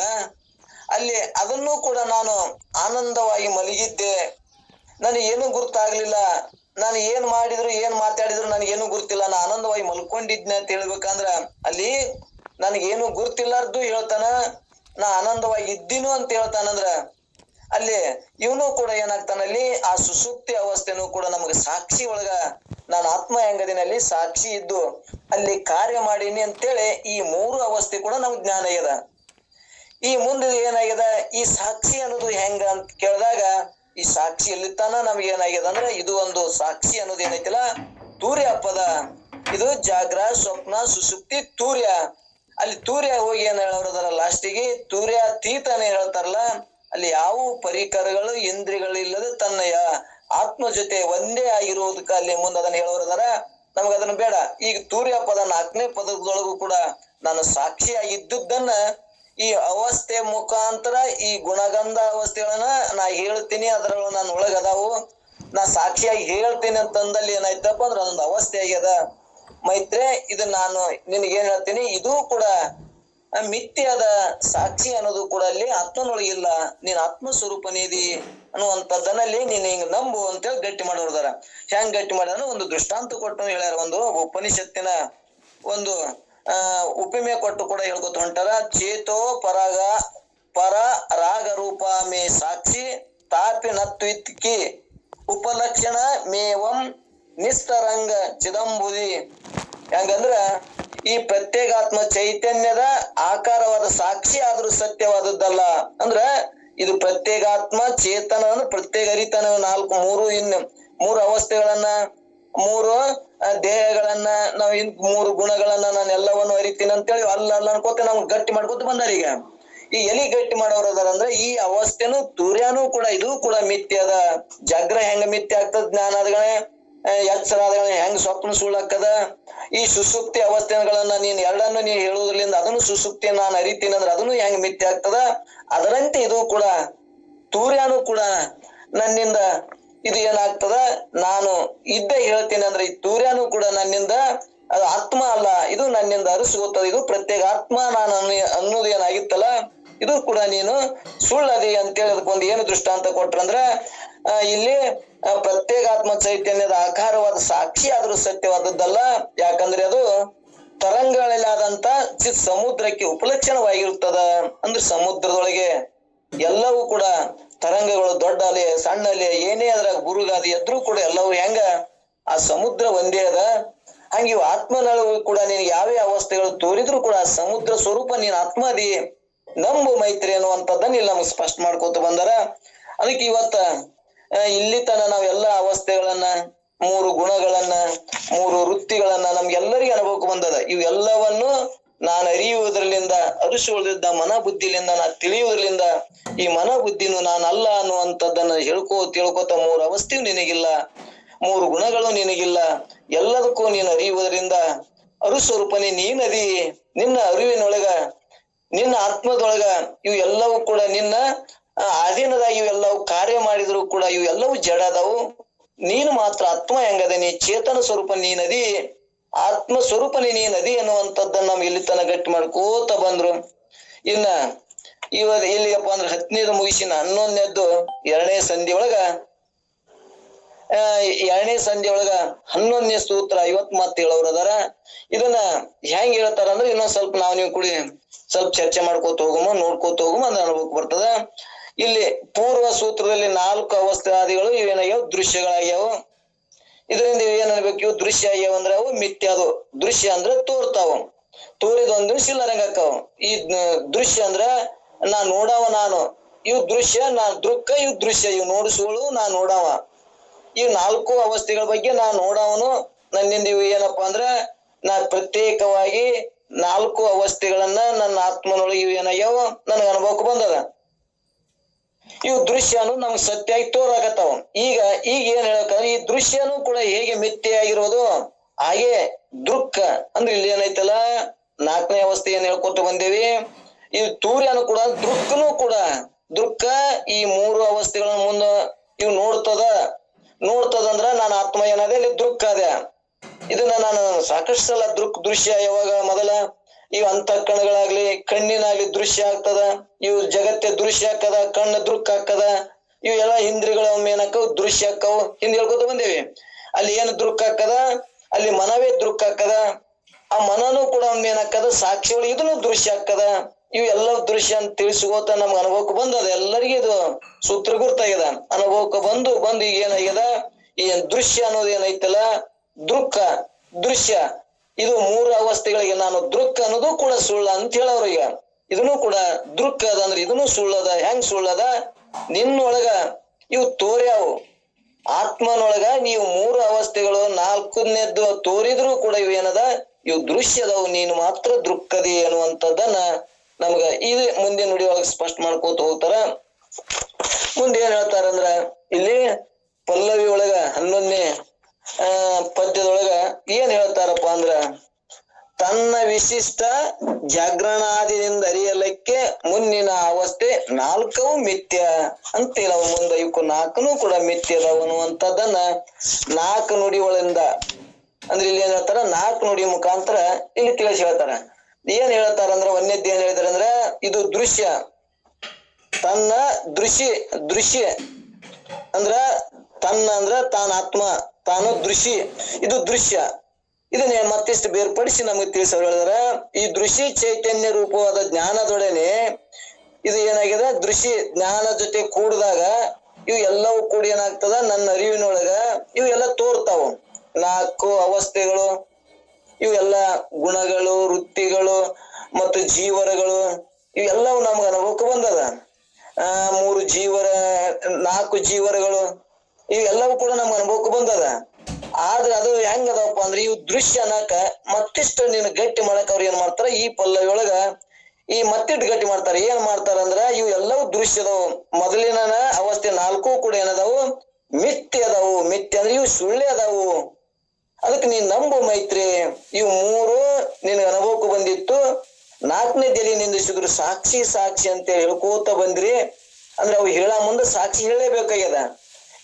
ಅಲ್ಲಿ ಅದನ್ನು ಕೂಡ ನಾನು ಆನಂದವಾಗಿ ಮಲಗಿದ್ದೆ. ನನಗೆ ಏನು ಗುರ್ತಾಗ್ಲಿಲ್ಲ. ನಾನು ಏನ್ ಮಾಡಿದ್ರು, ಏನ್ ಮಾತಾಡಿದ್ರು ನನಗೇನು ಗುರ್ತಿಲ್ಲ. ನಾ ಆನಂದವಾಗಿ ಮಲ್ಕೊಂಡಿದ್ನ ಅಂತ ಹೇಳ್ಬೇಕಂದ್ರ ಅಲ್ಲಿ ನನಗೇನು ಗುರ್ತಿಲ್ಲಾರ್ದು ಹೇಳ್ತಾನ, ನಾ ಆನಂದವಾಗಿ ಇದ್ದೀನು ಅಂತ ಹೇಳ್ತಾನಂದ್ರ ಅಲ್ಲಿ ಇವನು ಕೂಡ ಏನಾಗ್ತಾನಲ್ಲಿ ಆ ಸುಸುಪ್ತಿ ಅವಸ್ಥೆನೂ ಕೂಡ ನಮಗೆ ಸಾಕ್ಷಿ ಒಳಗ ನಾನು ಆತ್ಮ ಹೆಂಗದಿನಲ್ಲಿ ಸಾಕ್ಷಿ ಇದ್ದು ಅಲ್ಲಿ ಕಾರ್ಯ ಮಾಡೀನಿ ಅಂತೇಳಿ ಈ ಮೂರು ಅವಸ್ಥೆ ಕೂಡ ನಮ್ಗೆ ಜ್ಞಾನ ಆಗ್ಯದ. ಈ ಮುಂದೆ ಏನಾಗ್ಯದ, ಈ ಸಾಕ್ಷಿ ಅನ್ನೋದು ಹೆಂಗ ಅಂತ ಕೇಳಿದಾಗ ಈ ಸಾಕ್ಷಿ ತನ ನಮ್ಗೆ ಏನಾಗ್ಯದ ಅಂದ್ರೆ ಇದು ಒಂದು ಸಾಕ್ಷಿ ಅನ್ನೋದು ಏನೈತಿಲ್ಲ? ತೂರ್ಯ ಪದ ಇದು ಜಾಗ್ರ, ಸ್ವಪ್ನ, ಸುಸುಪ್ತಿ, ತೂರ್ಯ. ಅಲ್ಲಿ ತೂರ್ಯ ಹೋಗಿ ಏನ್ ಹೇಳೋರದಲ್ಲ ಲಾಸ್ಟಿಗೆ ತೂರ್ಯ ತೀತನೇ ಹೇಳ್ತಾರಲ್ಲ, ಅಲ್ಲಿ ಯಾವ ಪರಿಕರಗಳು, ಇಂದ್ರಿಯಗಳು ಇಲ್ಲದೆ ತನ್ನ ಆತ್ಮ ಜೊತೆ ಒಂದೇ ಆಗಿರುವುದಕ್ಕೆ ಅಲ್ಲಿ ಮುಂದೆ ಅದನ್ನ ಹೇಳೋರದಾರ ನಮ್ಗ ಅದನ್ನ ಬೇಡ. ಈಗ ತೂರ್ಯ ಪದ ನಾಲ್ಕನೇ ಪದದೊಳಗೂ ಕೂಡ ನಾನು ಸಾಕ್ಷಿಯಾಗಿದ್ದುದನ್ನ ಈ ಅವಸ್ಥೆ ಮುಖಾಂತರ ಈ ಗುಣಗಂಧ ಅವಸ್ಥೆಗಳನ್ನ ನಾ ಹೇಳ್ತೀನಿ, ಅದ್ರೊಳಗ ನಾನು ಒಳಗದಾವು ನಾ ಸಾಕ್ಷಿಯಾಗಿ ಹೇಳ್ತೀನಿ ಅಂತಂದಲ್ಲಿ ಏನಾಯ್ತಪ್ಪ ಅಂದ್ರೆ ಅದೊಂದು ಅವಸ್ಥೆ ಆಗ್ಯದ. ಮೈತ್ರೆ, ಇದು ನಾನು ನಿನಗೇನ್ ಹೇಳ್ತೀನಿ, ಇದು ಕೂಡ ಮಿಥ್ಯದ ಸಾಕ್ಷಿ ಅನ್ನೋದು ಕೂಡ ಅಲ್ಲಿ ಆತ್ಮನೊಳಗಿಲ್ಲ. ನೀನ್ ಆತ್ಮ ಸ್ವರೂಪನೇದಿ ಅನ್ನುವಂಥದ್ದನ್ನಲ್ಲಿ ನೀನ್ ಹಿಂಗ್ ನಂಬು ಅಂತೇಳಿ ಗಟ್ಟಿ ಮಾಡೋರ್ದಾರ. ಹೆಂಗ್ ಗಟ್ಟಿ ಮಾಡ್ಯಾರ ಒಂದು ದೃಷ್ಟಾಂತ ಕೊಟ್ಟು ಹೇಳ್ಯಾರ ಒಂದು ಉಪನಿಷತ್ತಿನ ಒಂದು ಉಪಿಮೆ ಕೊಟ್ಟು ಕೂಡ ಹೇಳ್ಕೊತ ಹೊಂಟಾರ ಚೇತೋ ಪರಾಗ, ಪರ ರಾಗ ರೂಪ ಮೇ ಸಾಕ್ಷಿ ತಾಪಿ ನತ್ವಿತ್ಕಿ ಉಪಲಕ್ಷಣ ಮೇವಂ ನಿಸ್ತರಂಗ ಚಿದಂಬುದಿ. ಹೆಂಗಂದ್ರ ಈ ಪ್ರತ್ಯೇಗಾತ್ಮ ಚೈತನ್ಯದ ಆಕಾರವಾದ ಸಾಕ್ಷಿ ಆದ್ರೂ ಸತ್ಯವಾದದ್ದಲ್ಲ. ಅಂದ್ರ ಇದು ಪ್ರತ್ಯೇಕಾತ್ಮ ಚೇತನ ಅಂದ್ರೆ ಪ್ರತ್ಯೇಕ ಅರಿತನ ನಾಲ್ಕು ಮೂರು ಇನ್ನು ಮೂರು ಅವಸ್ಥೆಗಳನ್ನ ಮೂರು ದೇಹಗಳನ್ನ ನಾವ್ ಇನ್ ಮೂರು ಗುಣಗಳನ್ನ ನಾನು ಎಲ್ಲವನ್ನು ಅರಿತೀನಿ ಅಂತೇಳಿ ಅಲ್ಲ ಅಲ್ಲ ಅನ್ಕೋತ ನಾವು ಗಟ್ಟಿ ಮಾಡ್ಕೊತ ಬಂದಾರ ಈಗ. ಈ ಎಲಿ ಗಟ್ಟಿ ಮಾಡೋರು ಅದಾರ ಅಂದ್ರೆ ಈ ಅವಸ್ಥೆನು ತುರ್ಯಾನು ಕೂಡ ಇದು ಕೂಡ ಮಿಥ್ಯದ ಜಗ್ರ ಹೆಂಗ ಮಿಥ್ಯ ಆಗ್ತದ ಜ್ಞಾನಾದಗಳೇ ಎಚ್ಚರ ಹೆಂಗ್ ಸ್ವಪ್ನ ಸುಳ್ಳಾಕದ ಈ ಸುಸುಪ್ತಿ ಅವಸ್ಥೆಗಳನ್ನ ನೀನ್ ಎರಡನ್ನು ನೀನ್ ಹೇಳುವುದ್ರಿಂದ ಅದನ್ನು ಸುಸುಪ್ತಿ ನಾನು ಅರಿತೀನಿ ಅಂದ್ರೆ ಅದನ್ನು ಹೆಂಗ್ ಮಿಥ್ಯ ಆಗ್ತದ? ಅದರಂತೆ ಇದು ಕೂಡ, ತೂರ್ಯಾನು ಕೂಡ ನನ್ನಿಂದ ಇದು ಏನಾಗ್ತದ? ನಾನು ಇದ್ದೇ ಹೇಳ್ತೇನೆ ಅಂದ್ರೆ ಈ ತೂರ್ಯಾನು ಕೂಡ ನನ್ನಿಂದ ಅದು ಆತ್ಮ ಅಲ್ಲ, ಇದು ನನ್ನಿಂದ ಅರಿಸುತ್ತದೆ ಇದು ಪ್ರತ್ಯೇಕ ಆತ್ಮ ನಾನು ಅನ್ನೋ- ಅನ್ನೋದು ಏನಾಗಿತ್ತಲ್ಲ, ಇದು ಕೂಡ ನೀನು ಸುಳ್ಳದಿ ಅಂತೇಳಿ ಅದಕ್ಕೊಂದು ಏನು ದೃಷ್ಟಾಂತ ಕೊಟ್ರಂದ್ರ ಇಲ್ಲಿ ಪ್ರತ್ಯೇಕ ಆತ್ಮ ಚೈತನ್ಯದ ಆಕಾರವಾದ ಸಾಕ್ಷಿ ಆದ್ರೂ ಸತ್ಯವಾದದ್ದಲ್ಲ. ಯಾಕಂದ್ರೆ ಅದು ತರಂಗಗಳಲ್ಲಾದಂತ ಚಿತ್ ಸಮುದ್ರಕ್ಕೆ ಉಪಲಕ್ಷಣವಾಗಿರುತ್ತದ. ಅಂದ್ರೆ ಸಮುದ್ರದೊಳಗೆ ಎಲ್ಲವೂ ಕೂಡ ತರಂಗಗಳು, ದೊಡ್ಡ ಅಲೆ, ಸಣ್ಣ ಅಲೆ, ಏನೇ ಅದ್ರಾಗ ಬುರುಗಾದಿ ಎದ್ರು ಕೂಡ ಎಲ್ಲವೂ ಹೆಂಗ? ಆ ಸಮುದ್ರ ಒಂದೇ ಅದ. ಹಂಗ ಇವು ಆತ್ಮನೊಳಗೂ ಕೂಡ ನಿನಗೆ ಯಾವ ಅವಸ್ಥೆಗಳು ತೋರಿದ್ರು ಕೂಡ ಆ ಸಮುದ್ರ ಸ್ವರೂಪ ನೀನ್ ಆತ್ಮ ಅದಿ ನಂಬು ಮೈತ್ರಿ ಅನ್ನುವಂಥದ್ದನ್ನ ಇಲ್ಲಿ ನಮ್ಗೆ ಸ್ಪಷ್ಟ ಮಾಡ್ಕೋತ ಬಂದಾರ. ಅದಕ್ಕೆ ಇವತ್ತ ಇಲ್ಲಿ ತನ ನಾವೆಲ್ಲ ಅವಸ್ಥೆಗಳನ್ನ, ಮೂರು ಗುಣಗಳನ್ನ, ಮೂರು ವೃತ್ತಿಗಳನ್ನ ನಮ್ಗೆಲ್ಲರಿಗೂ ಅನುಭವಕ್ಕೆ ಬಂದದ. ಇವೆಲ್ಲವನ್ನು ನಾನು ಅರಿಯುವುದರಿಂದ ಅರಿಸುವುದರಿಂದ ಮನ ಬುದ್ಧಿಲಿಂದ ನಾ ತಿಳಿಯುವುದರಿಂದ ಈ ಮನ ಬುದ್ಧಿನೂ ನಾನಲ್ಲ ಅನ್ನುವಂಥದ್ದನ್ನ ಹೇಳ್ಕೋ ತಿಳ್ಕೋತ ಮೂರು ಅವಸ್ಥೆಯು ನಿನಗಿಲ್ಲ. ಮೂರು ಗುಣಗಳು ನಿನಗಿಲ್ಲ. ಎಲ್ಲದಕ್ಕೂ ನೀನು ಅರಿಯುವುದರಿಂದ ಅರುಸ್ವರೂಪನೇ ನೀನದಿ. ನಿನ್ನ ಅರಿವಿನೊಳಗ, ನಿನ್ನ ಆತ್ಮದೊಳಗ ಇವು ಎಲ್ಲವೂ ಕೂಡ ನಿನ್ನ ಅಧೀನದಾಗಿ ಇವೆಲ್ಲವೂ ಕಾರ್ಯ ಮಾಡಿದ್ರು ಕೂಡ ಇವು ಎಲ್ಲವೂ ಜಡ ನೀನು ಮಾತ್ರ ಆತ್ಮ ಹೆಂಗದನಿ ಚೇತನ ಸ್ವರೂಪ ನೀನದಿ. ಆತ್ಮ ಸ್ವರೂಪನೇ ನೀನದಿ ಅನ್ನುವಂಥದ್ದನ್ನ ನಮ್ಗೆ ಇಲ್ಲಿ ತನ ಗಟ್ಟಿ ಮಾಡ್ಕೋತ ಬಂದ್ರು. ಇನ್ನ ಇವ ಎಲ್ಲಿಗಪ್ಪ ಅಂದ್ರೆ ಹತ್ತನೇದು ಮುಗಿಸಿನ ಹನ್ನೊಂದನೇದ್ದು ಎರಡನೇ ಸಂಧಿ ಒಳಗ ಎರಡನೇ ಸಂಧಿ ಒಳಗ ಹನ್ನೊಂದನೇ ಸೂತ್ರ ಐವತ್ ಮತ್ತೆ ಹೇಳೋರು ಅದಾರ. ಇದನ್ನ ಹೆಂಗ್ ಹೇಳ್ತಾರ ಅಂದ್ರೆ ಇನ್ನೊಂದ್ ಸ್ವಲ್ಪ ನಾವ್ ನೀವು ಕೂಡಿ ಸ್ವಲ್ಪ ಚರ್ಚೆ ಮಾಡ್ಕೋತ ಹೋಗುಮ, ನೋಡ್ಕೋತ ಹೋಗುಮ ಅಂದ್ರೆ ಅನುಭವಕ್ಕೆ ಬರ್ತದ. ಇಲ್ಲಿ ಪೂರ್ವ ಸೂತ್ರದಲ್ಲಿ ನಾಲ್ಕು ಅವಸ್ಥೆ ಆದಿಗಳು ಇವೇನಾಗ್ಯಾವ? ದೃಶ್ಯಗಳಾಗ್ಯಾವ. ಇದರಿಂದ ಏನ್ ಅನ್ಬೇಕು? ಇವು ದೃಶ್ಯ ಅಂದ್ರೆ ಅವು ಮಿಥ್ಯ. ಅದು ದೃಶ್ಯ ಅಂದ್ರೆ ತೋರ್ತಾವ. ತೋರಿದ ಒಂದ್ ದಿವ್ಸ ಇಲ್ಲರಂಗ ಆಕಾವ ಈ ದೃಶ್ಯ ಅಂದ್ರ ನಾ ನೋಡವ ನಾನು. ಇವ್ ದೃಶ್ಯ, ನಾ ದೃಕ್ಕ, ಇವ್ ದೃಶ್ಯ. ಇವ್ ನೋಡಿಸುಗಳು ನಾ ನೋಡವ. ಈ ನಾಲ್ಕು ಅವಸ್ಥೆಗಳ ಬಗ್ಗೆ ನಾ ನೋಡವನು. ನನ್ನಿಂದ ಇವು ಏನಪ್ಪಾ ಅಂದ್ರ ನಾ ಪ್ರತ್ಯೇಕವಾಗಿ ನಾಲ್ಕು ಅವಸ್ಥೆಗಳನ್ನ ನನ್ನ ಆತ್ಮನೊಳಗೆ ಇವು ಏನಾಗ್ಯಾವ? ನನಗ ಅನುಭವಕ್ಕೆ ಬಂದದ. ಇವು ದೃಶ್ಯನು ನಮ್ಗೆ ಸತ್ಯಾಗಿ ತೋರಾಕತ್ತಾವ ಈಗ ಈಗ ಏನ್ ಹೇಳಕಂದ್ರೆ ಈ ದೃಶ್ಯನೂ ಕೂಡ ಹೇಗೆ ಮಿಥ್ಯೆಯಾಗಿರೋದು? ಹಾಗೆ ದುಃಖ. ಅಂದ್ರೆ ಇಲ್ಲಿ ಏನೈತಲ್ಲ ನಾಲ್ಕನೇ ಅವಸ್ಥೆ ಏನ್ ಹೇಳ್ಕೊಟ್ಟು ಬಂದೇವಿ? ಈ ತೂರ್ಯನು ಕೂಡ ದೃಕ್ಕನು ಕೂಡ, ದುಃಖ ಈ ಮೂರು ಅವಸ್ಥೆಗಳನ್ನ ಮುಂದ ಇವ್ ನೋಡ್ತದ. ನೋಡ್ತದಂದ್ರ ನಾನು ಆತ್ಮ ಏನದೆ ಇಲ್ಲಿ ದುಃಖ ಅದ. ಇದನ್ನ ನಾನು ಸಾಕಷ್ಟು ಸಲ ದೃಕ್ ದೃಶ್ಯ ಯಾವಾಗ ಮೊದಲ ಇವು ಅಂತಃಕರಣಗಳಾಗ್ಲಿ ಕಣ್ಣಿನಾಗ್ಲಿ ದೃಶ್ಯ ಆಗ್ತದ, ಇವು ಜಗತ್ತೆ ದೃಶ್ಯ ಹಾಕದ ಕಣ್ಣು ದೃಕ್ ಹಾಕದ ಇವು ಇಂದ್ರಿಗಳ ಏನಕ್ಕವು, ದೃಶ್ಯ ಹಾಕವು ಹಿಂದ್ ಹೇಳ್ಕೊತ ಬಂದೇವಿ. ಅಲ್ಲಿ ಏನು ದೃಕ್ ಹಾಕದ ಅಲ್ಲಿ ಮನವೇ ದೃಕ್ ಹಾಕದ ಆ ಮನನು ಕೂಡ ಒಮ್ಮೆ ಏನಾಕದ ಸಾಕ್ಷಿಗಳು ಇದನ್ನು ದೃಶ್ಯ ಹಾಕದ ಇವು ಎಲ್ಲ ದೃಶ್ಯ ಅಂತ ತಿಳಿಸ್ಕೋತ ನಮ್ಗೆ ಅನುಭವಕ್ಕೆ ಬಂದದ ಎಲ್ಲರಿಗೂ ಇದು ಸೂತ್ರ ಗುರ್ತಾಗ್ಯದ ಅನುಭವಕ್ಕೆ ಬಂದು ಬಂದು ಈಗ ಏನಾಗ್ಯದ? ಈ ದೃಶ್ಯ ಅನ್ನೋದು ಏನೈತಲ್ಲ? ದೃಕ್ಕ ದೃಶ್ಯ. ಇದು ಮೂರು ಅವಸ್ಥೆಗಳಿಗೆ ನಾನು ದೃಕ್ ಅನ್ನೋದು ಕೂಡ ಸುಳ್ಳ ಅಂತ ಹೇಳೋರು ಈಗ ಇದನ್ನು ಕೂಡ ದೃಕ್ ಅದ ಅಂದ್ರೆ ಇದನ್ನು ಸುಳ್ಳದ, ಹೆಂಗ್ ಸುಳ್ಳದ? ನಿನ್ನೊಳಗ ಇವು ತೋರ್ಯಾವು. ಆತ್ಮನೊಳಗ ನೀವು ಮೂರು ಅವಸ್ಥೆಗಳು ನಾಲ್ಕನೇದ್ದು ತೋರಿದ್ರು ಕೂಡ ಇವು ಏನದ? ಇವು ದೃಶ್ಯದವು, ನೀನು ಮಾತ್ರ ದೃಕ್ಕದಿ ಅನ್ನುವಂಥದ್ದನ್ನ ನಮ್ಗ ಇದು ಮುಂದೆ ನುಡಿಯೊಳಗ ಸ್ಪಷ್ಟ ಮಾಡ್ಕೋತ ಹೋಗ್ತಾರ. ಮುಂದೆ ಏನ್ ಹೇಳ್ತಾರಂದ್ರ, ಇಲ್ಲಿ ಪಲ್ಲವಿ ಒಳಗ ಹನ್ನೊಂದನೇ ಆ, ಪದ್ಯದೊಳಗ ಏನ್ ಹೇಳ್ತಾರಪ್ಪ ಅಂದ್ರ, ತನ್ನ ವಿಶಿಷ್ಟ ಜಾಗರಣಾದಿನಿಂದ ಅರಿಯಲಿಕ್ಕೆ ಮುನ್ನಿನ ಅವಸ್ಥೆ ನಾಲ್ಕವು ಮಿಥ್ಯ ಅಂತ ನಾವು ಮುಂದೆ ನಾಲ್ಕನು ಕೂಡ ಮಿಥ್ಯ ಅದಾವ ಅನ್ನುವಂಥದ್ದನ್ನ ನಾಲ್ಕು ನುಡಿಗಳಿಂದ, ಅಂದ್ರೆ ಇಲ್ಲಿ ಏನ್ ಹೇಳ್ತಾರ, ನಾಲ್ಕು ನುಡಿ ಮುಖಾಂತರ ಇಲ್ಲಿ ತಿಳಿಸಿ ಹೇಳ್ತಾರ. ಏನ್ ಹೇಳ್ತಾರ ಅಂದ್ರೆ, ಒಂದೇದ್ದು ಏನ್ ಹೇಳ್ತಾರ ಅಂದ್ರ, ಇದು ದೃಶ್ಯ. ತನ್ನ ದೃಶ್ಯ ದೃಶ್ಯ ಅಂದ್ರ ತನ್ನ ಅಂದ್ರ ತಾನ ಆತ್ಮ, ತಾನು ದೃಶ್ಯ ಇದು ದೃಶ್ಯ. ಇದನ್ನ ಮತ್ತಿಷ್ಟು ಬೇರ್ಪಡಿಸಿ ನಮಗೆ ತಿಳಿಸೋರು ಹೇಳಿದ್ರ, ಈ ದೃಶ್ಯ ಚೈತನ್ಯ ರೂಪವಾದ ಜ್ಞಾನದೊಡನೆ ಇದು ಏನಾಗಿದೆ? ದೃಶ್ಯ ಜ್ಞಾನ ಜೊತೆ ಕೂಡಿದಾಗ ಇವು ಎಲ್ಲವೂ ಕೂಡ ಏನಾಗ್ತದ? ನನ್ನ ಅರಿವಿನೊಳಗ ಇವು ಎಲ್ಲ ತೋರ್ತಾವ. ನಾಲ್ಕು ಅವಸ್ಥೆಗಳು, ಇವೆಲ್ಲ ಗುಣಗಳು, ವೃತ್ತಿಗಳು ಮತ್ತು ಜೀವರಗಳು, ಇವೆಲ್ಲವೂ ನಮ್ಗೆ ಅನುಭವಕ್ಕೆ ಬಂದದ. ಆ, ಮೂರು ಜೀವರ, ನಾಲ್ಕು ಜೀವರಗಳು ಇವೆಲ್ಲವೂ ಕೂಡ ನಮ್ಗೆ ಅನುಭವಕ್ಕೆ ಬಂದದ. ಆದ್ರೆ ಅದು ಹೆಂಗ್ ಅದಾವಪ್ಪ ಅಂದ್ರೆ ಇವು ದೃಶ್ಯ ಅನ್ನಕ ಮತ್ತಿಷ್ಟು ನೀನು ಗಟ್ಟಿ ಮಾಡಕ್ ಅವ್ರು ಏನ್ ಮಾಡ್ತಾರ? ಈ ಪಲ್ಲವಿಯೊಳಗ ಈ ಮತ್ತಿಟ್ಟು ಗಟ್ಟಿ ಮಾಡ್ತಾರ. ಏನ್ ಮಾಡ್ತಾರ ಅಂದ್ರ ಇವು ಎಲ್ಲವೂ ದೃಶ್ಯದವು. ಮೊದಲಿನ ಅವಸ್ಥೆ ನಾಲ್ಕು ಕೂಡ ಏನದಾವು? ಮಿಥ್ಯ ಅದಾವು. ಮಿಥ್ಯ ಅಂದ್ರೆ ಇವು ಸುಳ್ಳೆ ಅದಾವು. ಅದಕ್ಕೆ ನೀನ್ ನಂಬು ಮೈತ್ರಿ. ಇವು ಮೂರು ನಿನಗೆ ಅನುಭವಕ್ಕೆ ಬಂದಿತ್ತು. ನಾಲ್ಕನೇ ದೇಲಿ ನಿಂದಿಸಿದ್ರು ಸಾಕ್ಷಿ ಸಾಕ್ಷಿ ಅಂತ ಹೇಳ್ಕೋತ ಬಂದ್ರಿ. ಅಂದ್ರೆ ಅವು ಹೇಳ ಮುಂದೆ ಸಾಕ್ಷಿ ಹೇಳಲೇಬೇಕಾಗ್ಯದ.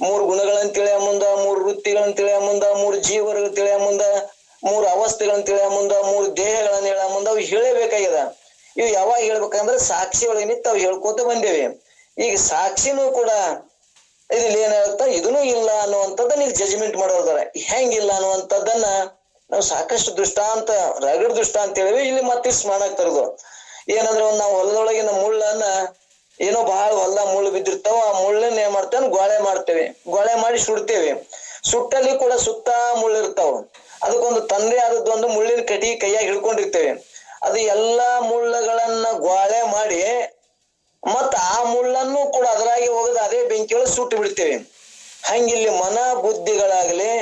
ಮೂರು ಗುಣಗಳನ್ನ ತಿಳಿಯ ಮುಂದ, ಮೂರು ವೃತ್ತಿಗಳನ್ನ ತಿಳಿಯ ಮುಂದ, ಮೂರು ಜೀವಗಳು ತಿಳಿಯ ಮುಂದ, ಮೂರು ಅವಸ್ಥೆಗಳನ್ನ ತಿಳಿಯ ಮುಂದ, ಮೂರು ದೇಹಗಳನ್ನ ಹೇಳ ಮುಂದ, ಅವು ಹೇಳಬೇಕಾಗ್ಯದ. ಇವು ಯಾವಾಗ ಹೇಳ್ಬೇಕಂದ್ರೆ ಸಾಕ್ಷಿ ಒಳಗೆ ನಿಂತು ಅವು ಹೇಳ್ಕೋತ ಬಂದೇವೆ. ಈಗ ಸಾಕ್ಷಿನೂ ಕೂಡ ಇದ್ರಲ್ಲಿ ಏನ್ ಹೇಳ್ತಾ, ಇದನ್ನು ಇಲ್ಲ ಅನ್ನುವಂಥದ್ದನ್ನ ಇಲ್ಲಿ ಜಜ್ಮೆಂಟ್ ಮಾಡೋದಾರ ಹೆಂಗಿಲ್ಲ ಅನ್ನುವಂಥದ್ದನ್ನ ನಾವು ಸಾಕಷ್ಟು ದೃಷ್ಟಾಂತ, ರಗಡ್ ದೃಷ್ಟಾಂತ ಹೇಳಿವಿ. ಇಲ್ಲಿ ಮತ್ತೆ ಸ್ಮರಣ ತರದು. ಏನಂದ್ರೆ ಒಂದು ನಾವು ಹೊಲದೊಳಗಿನ ಮುಳ್ಳನ್ನ ಏನೋ ಬಹಳ ಹೊಲ ಮುಳ್ಳು ಬಿದ್ದಿರ್ತಾವ, ಆ ಮುಳ್ಳನ್ನ ಏನ್ ಮಾಡ್ತೇವೆ? ಗೊಳೆ ಮಾಡ್ತೇವೆ. ಗೋಳೆ ಮಾಡಿ ಸುಡ್ತೇವೆ. ಸುಟ್ಟಲ್ಲಿ ಕೂಡ ಸುತ್ತ ಮುಳ್ಳು ಇರ್ತಾವ. ಅದಕ್ಕೊಂದು ತಂದೆ ಆದದ್ದು ಒಂದು ಮುಳ್ಳಿನ ಕಟಿ ಕೈಯಾಗಿ ಹಿಡ್ಕೊಂಡಿರ್ತೇವೆ. ಅದು ಎಲ್ಲಾ ಮುಳ್ಳುಗಳನ್ನ ಗೋಳೆ ಮಾಡಿ, ಮತ್ತ ಆ ಮುಳ್ಳನ್ನು ಕೂಡ ಅದರಾಗಿ ಹೋಗದ ಅದೇ ಬೆಂಕಿಯೊಳಗೆ ಸುಟ್ಟು ಬಿಡ್ತೇವೆ. ಹಂಗಿಲ್ಲಿ ಮನ ಬುದ್ಧಿಗಳಾಗ್ಲಿ,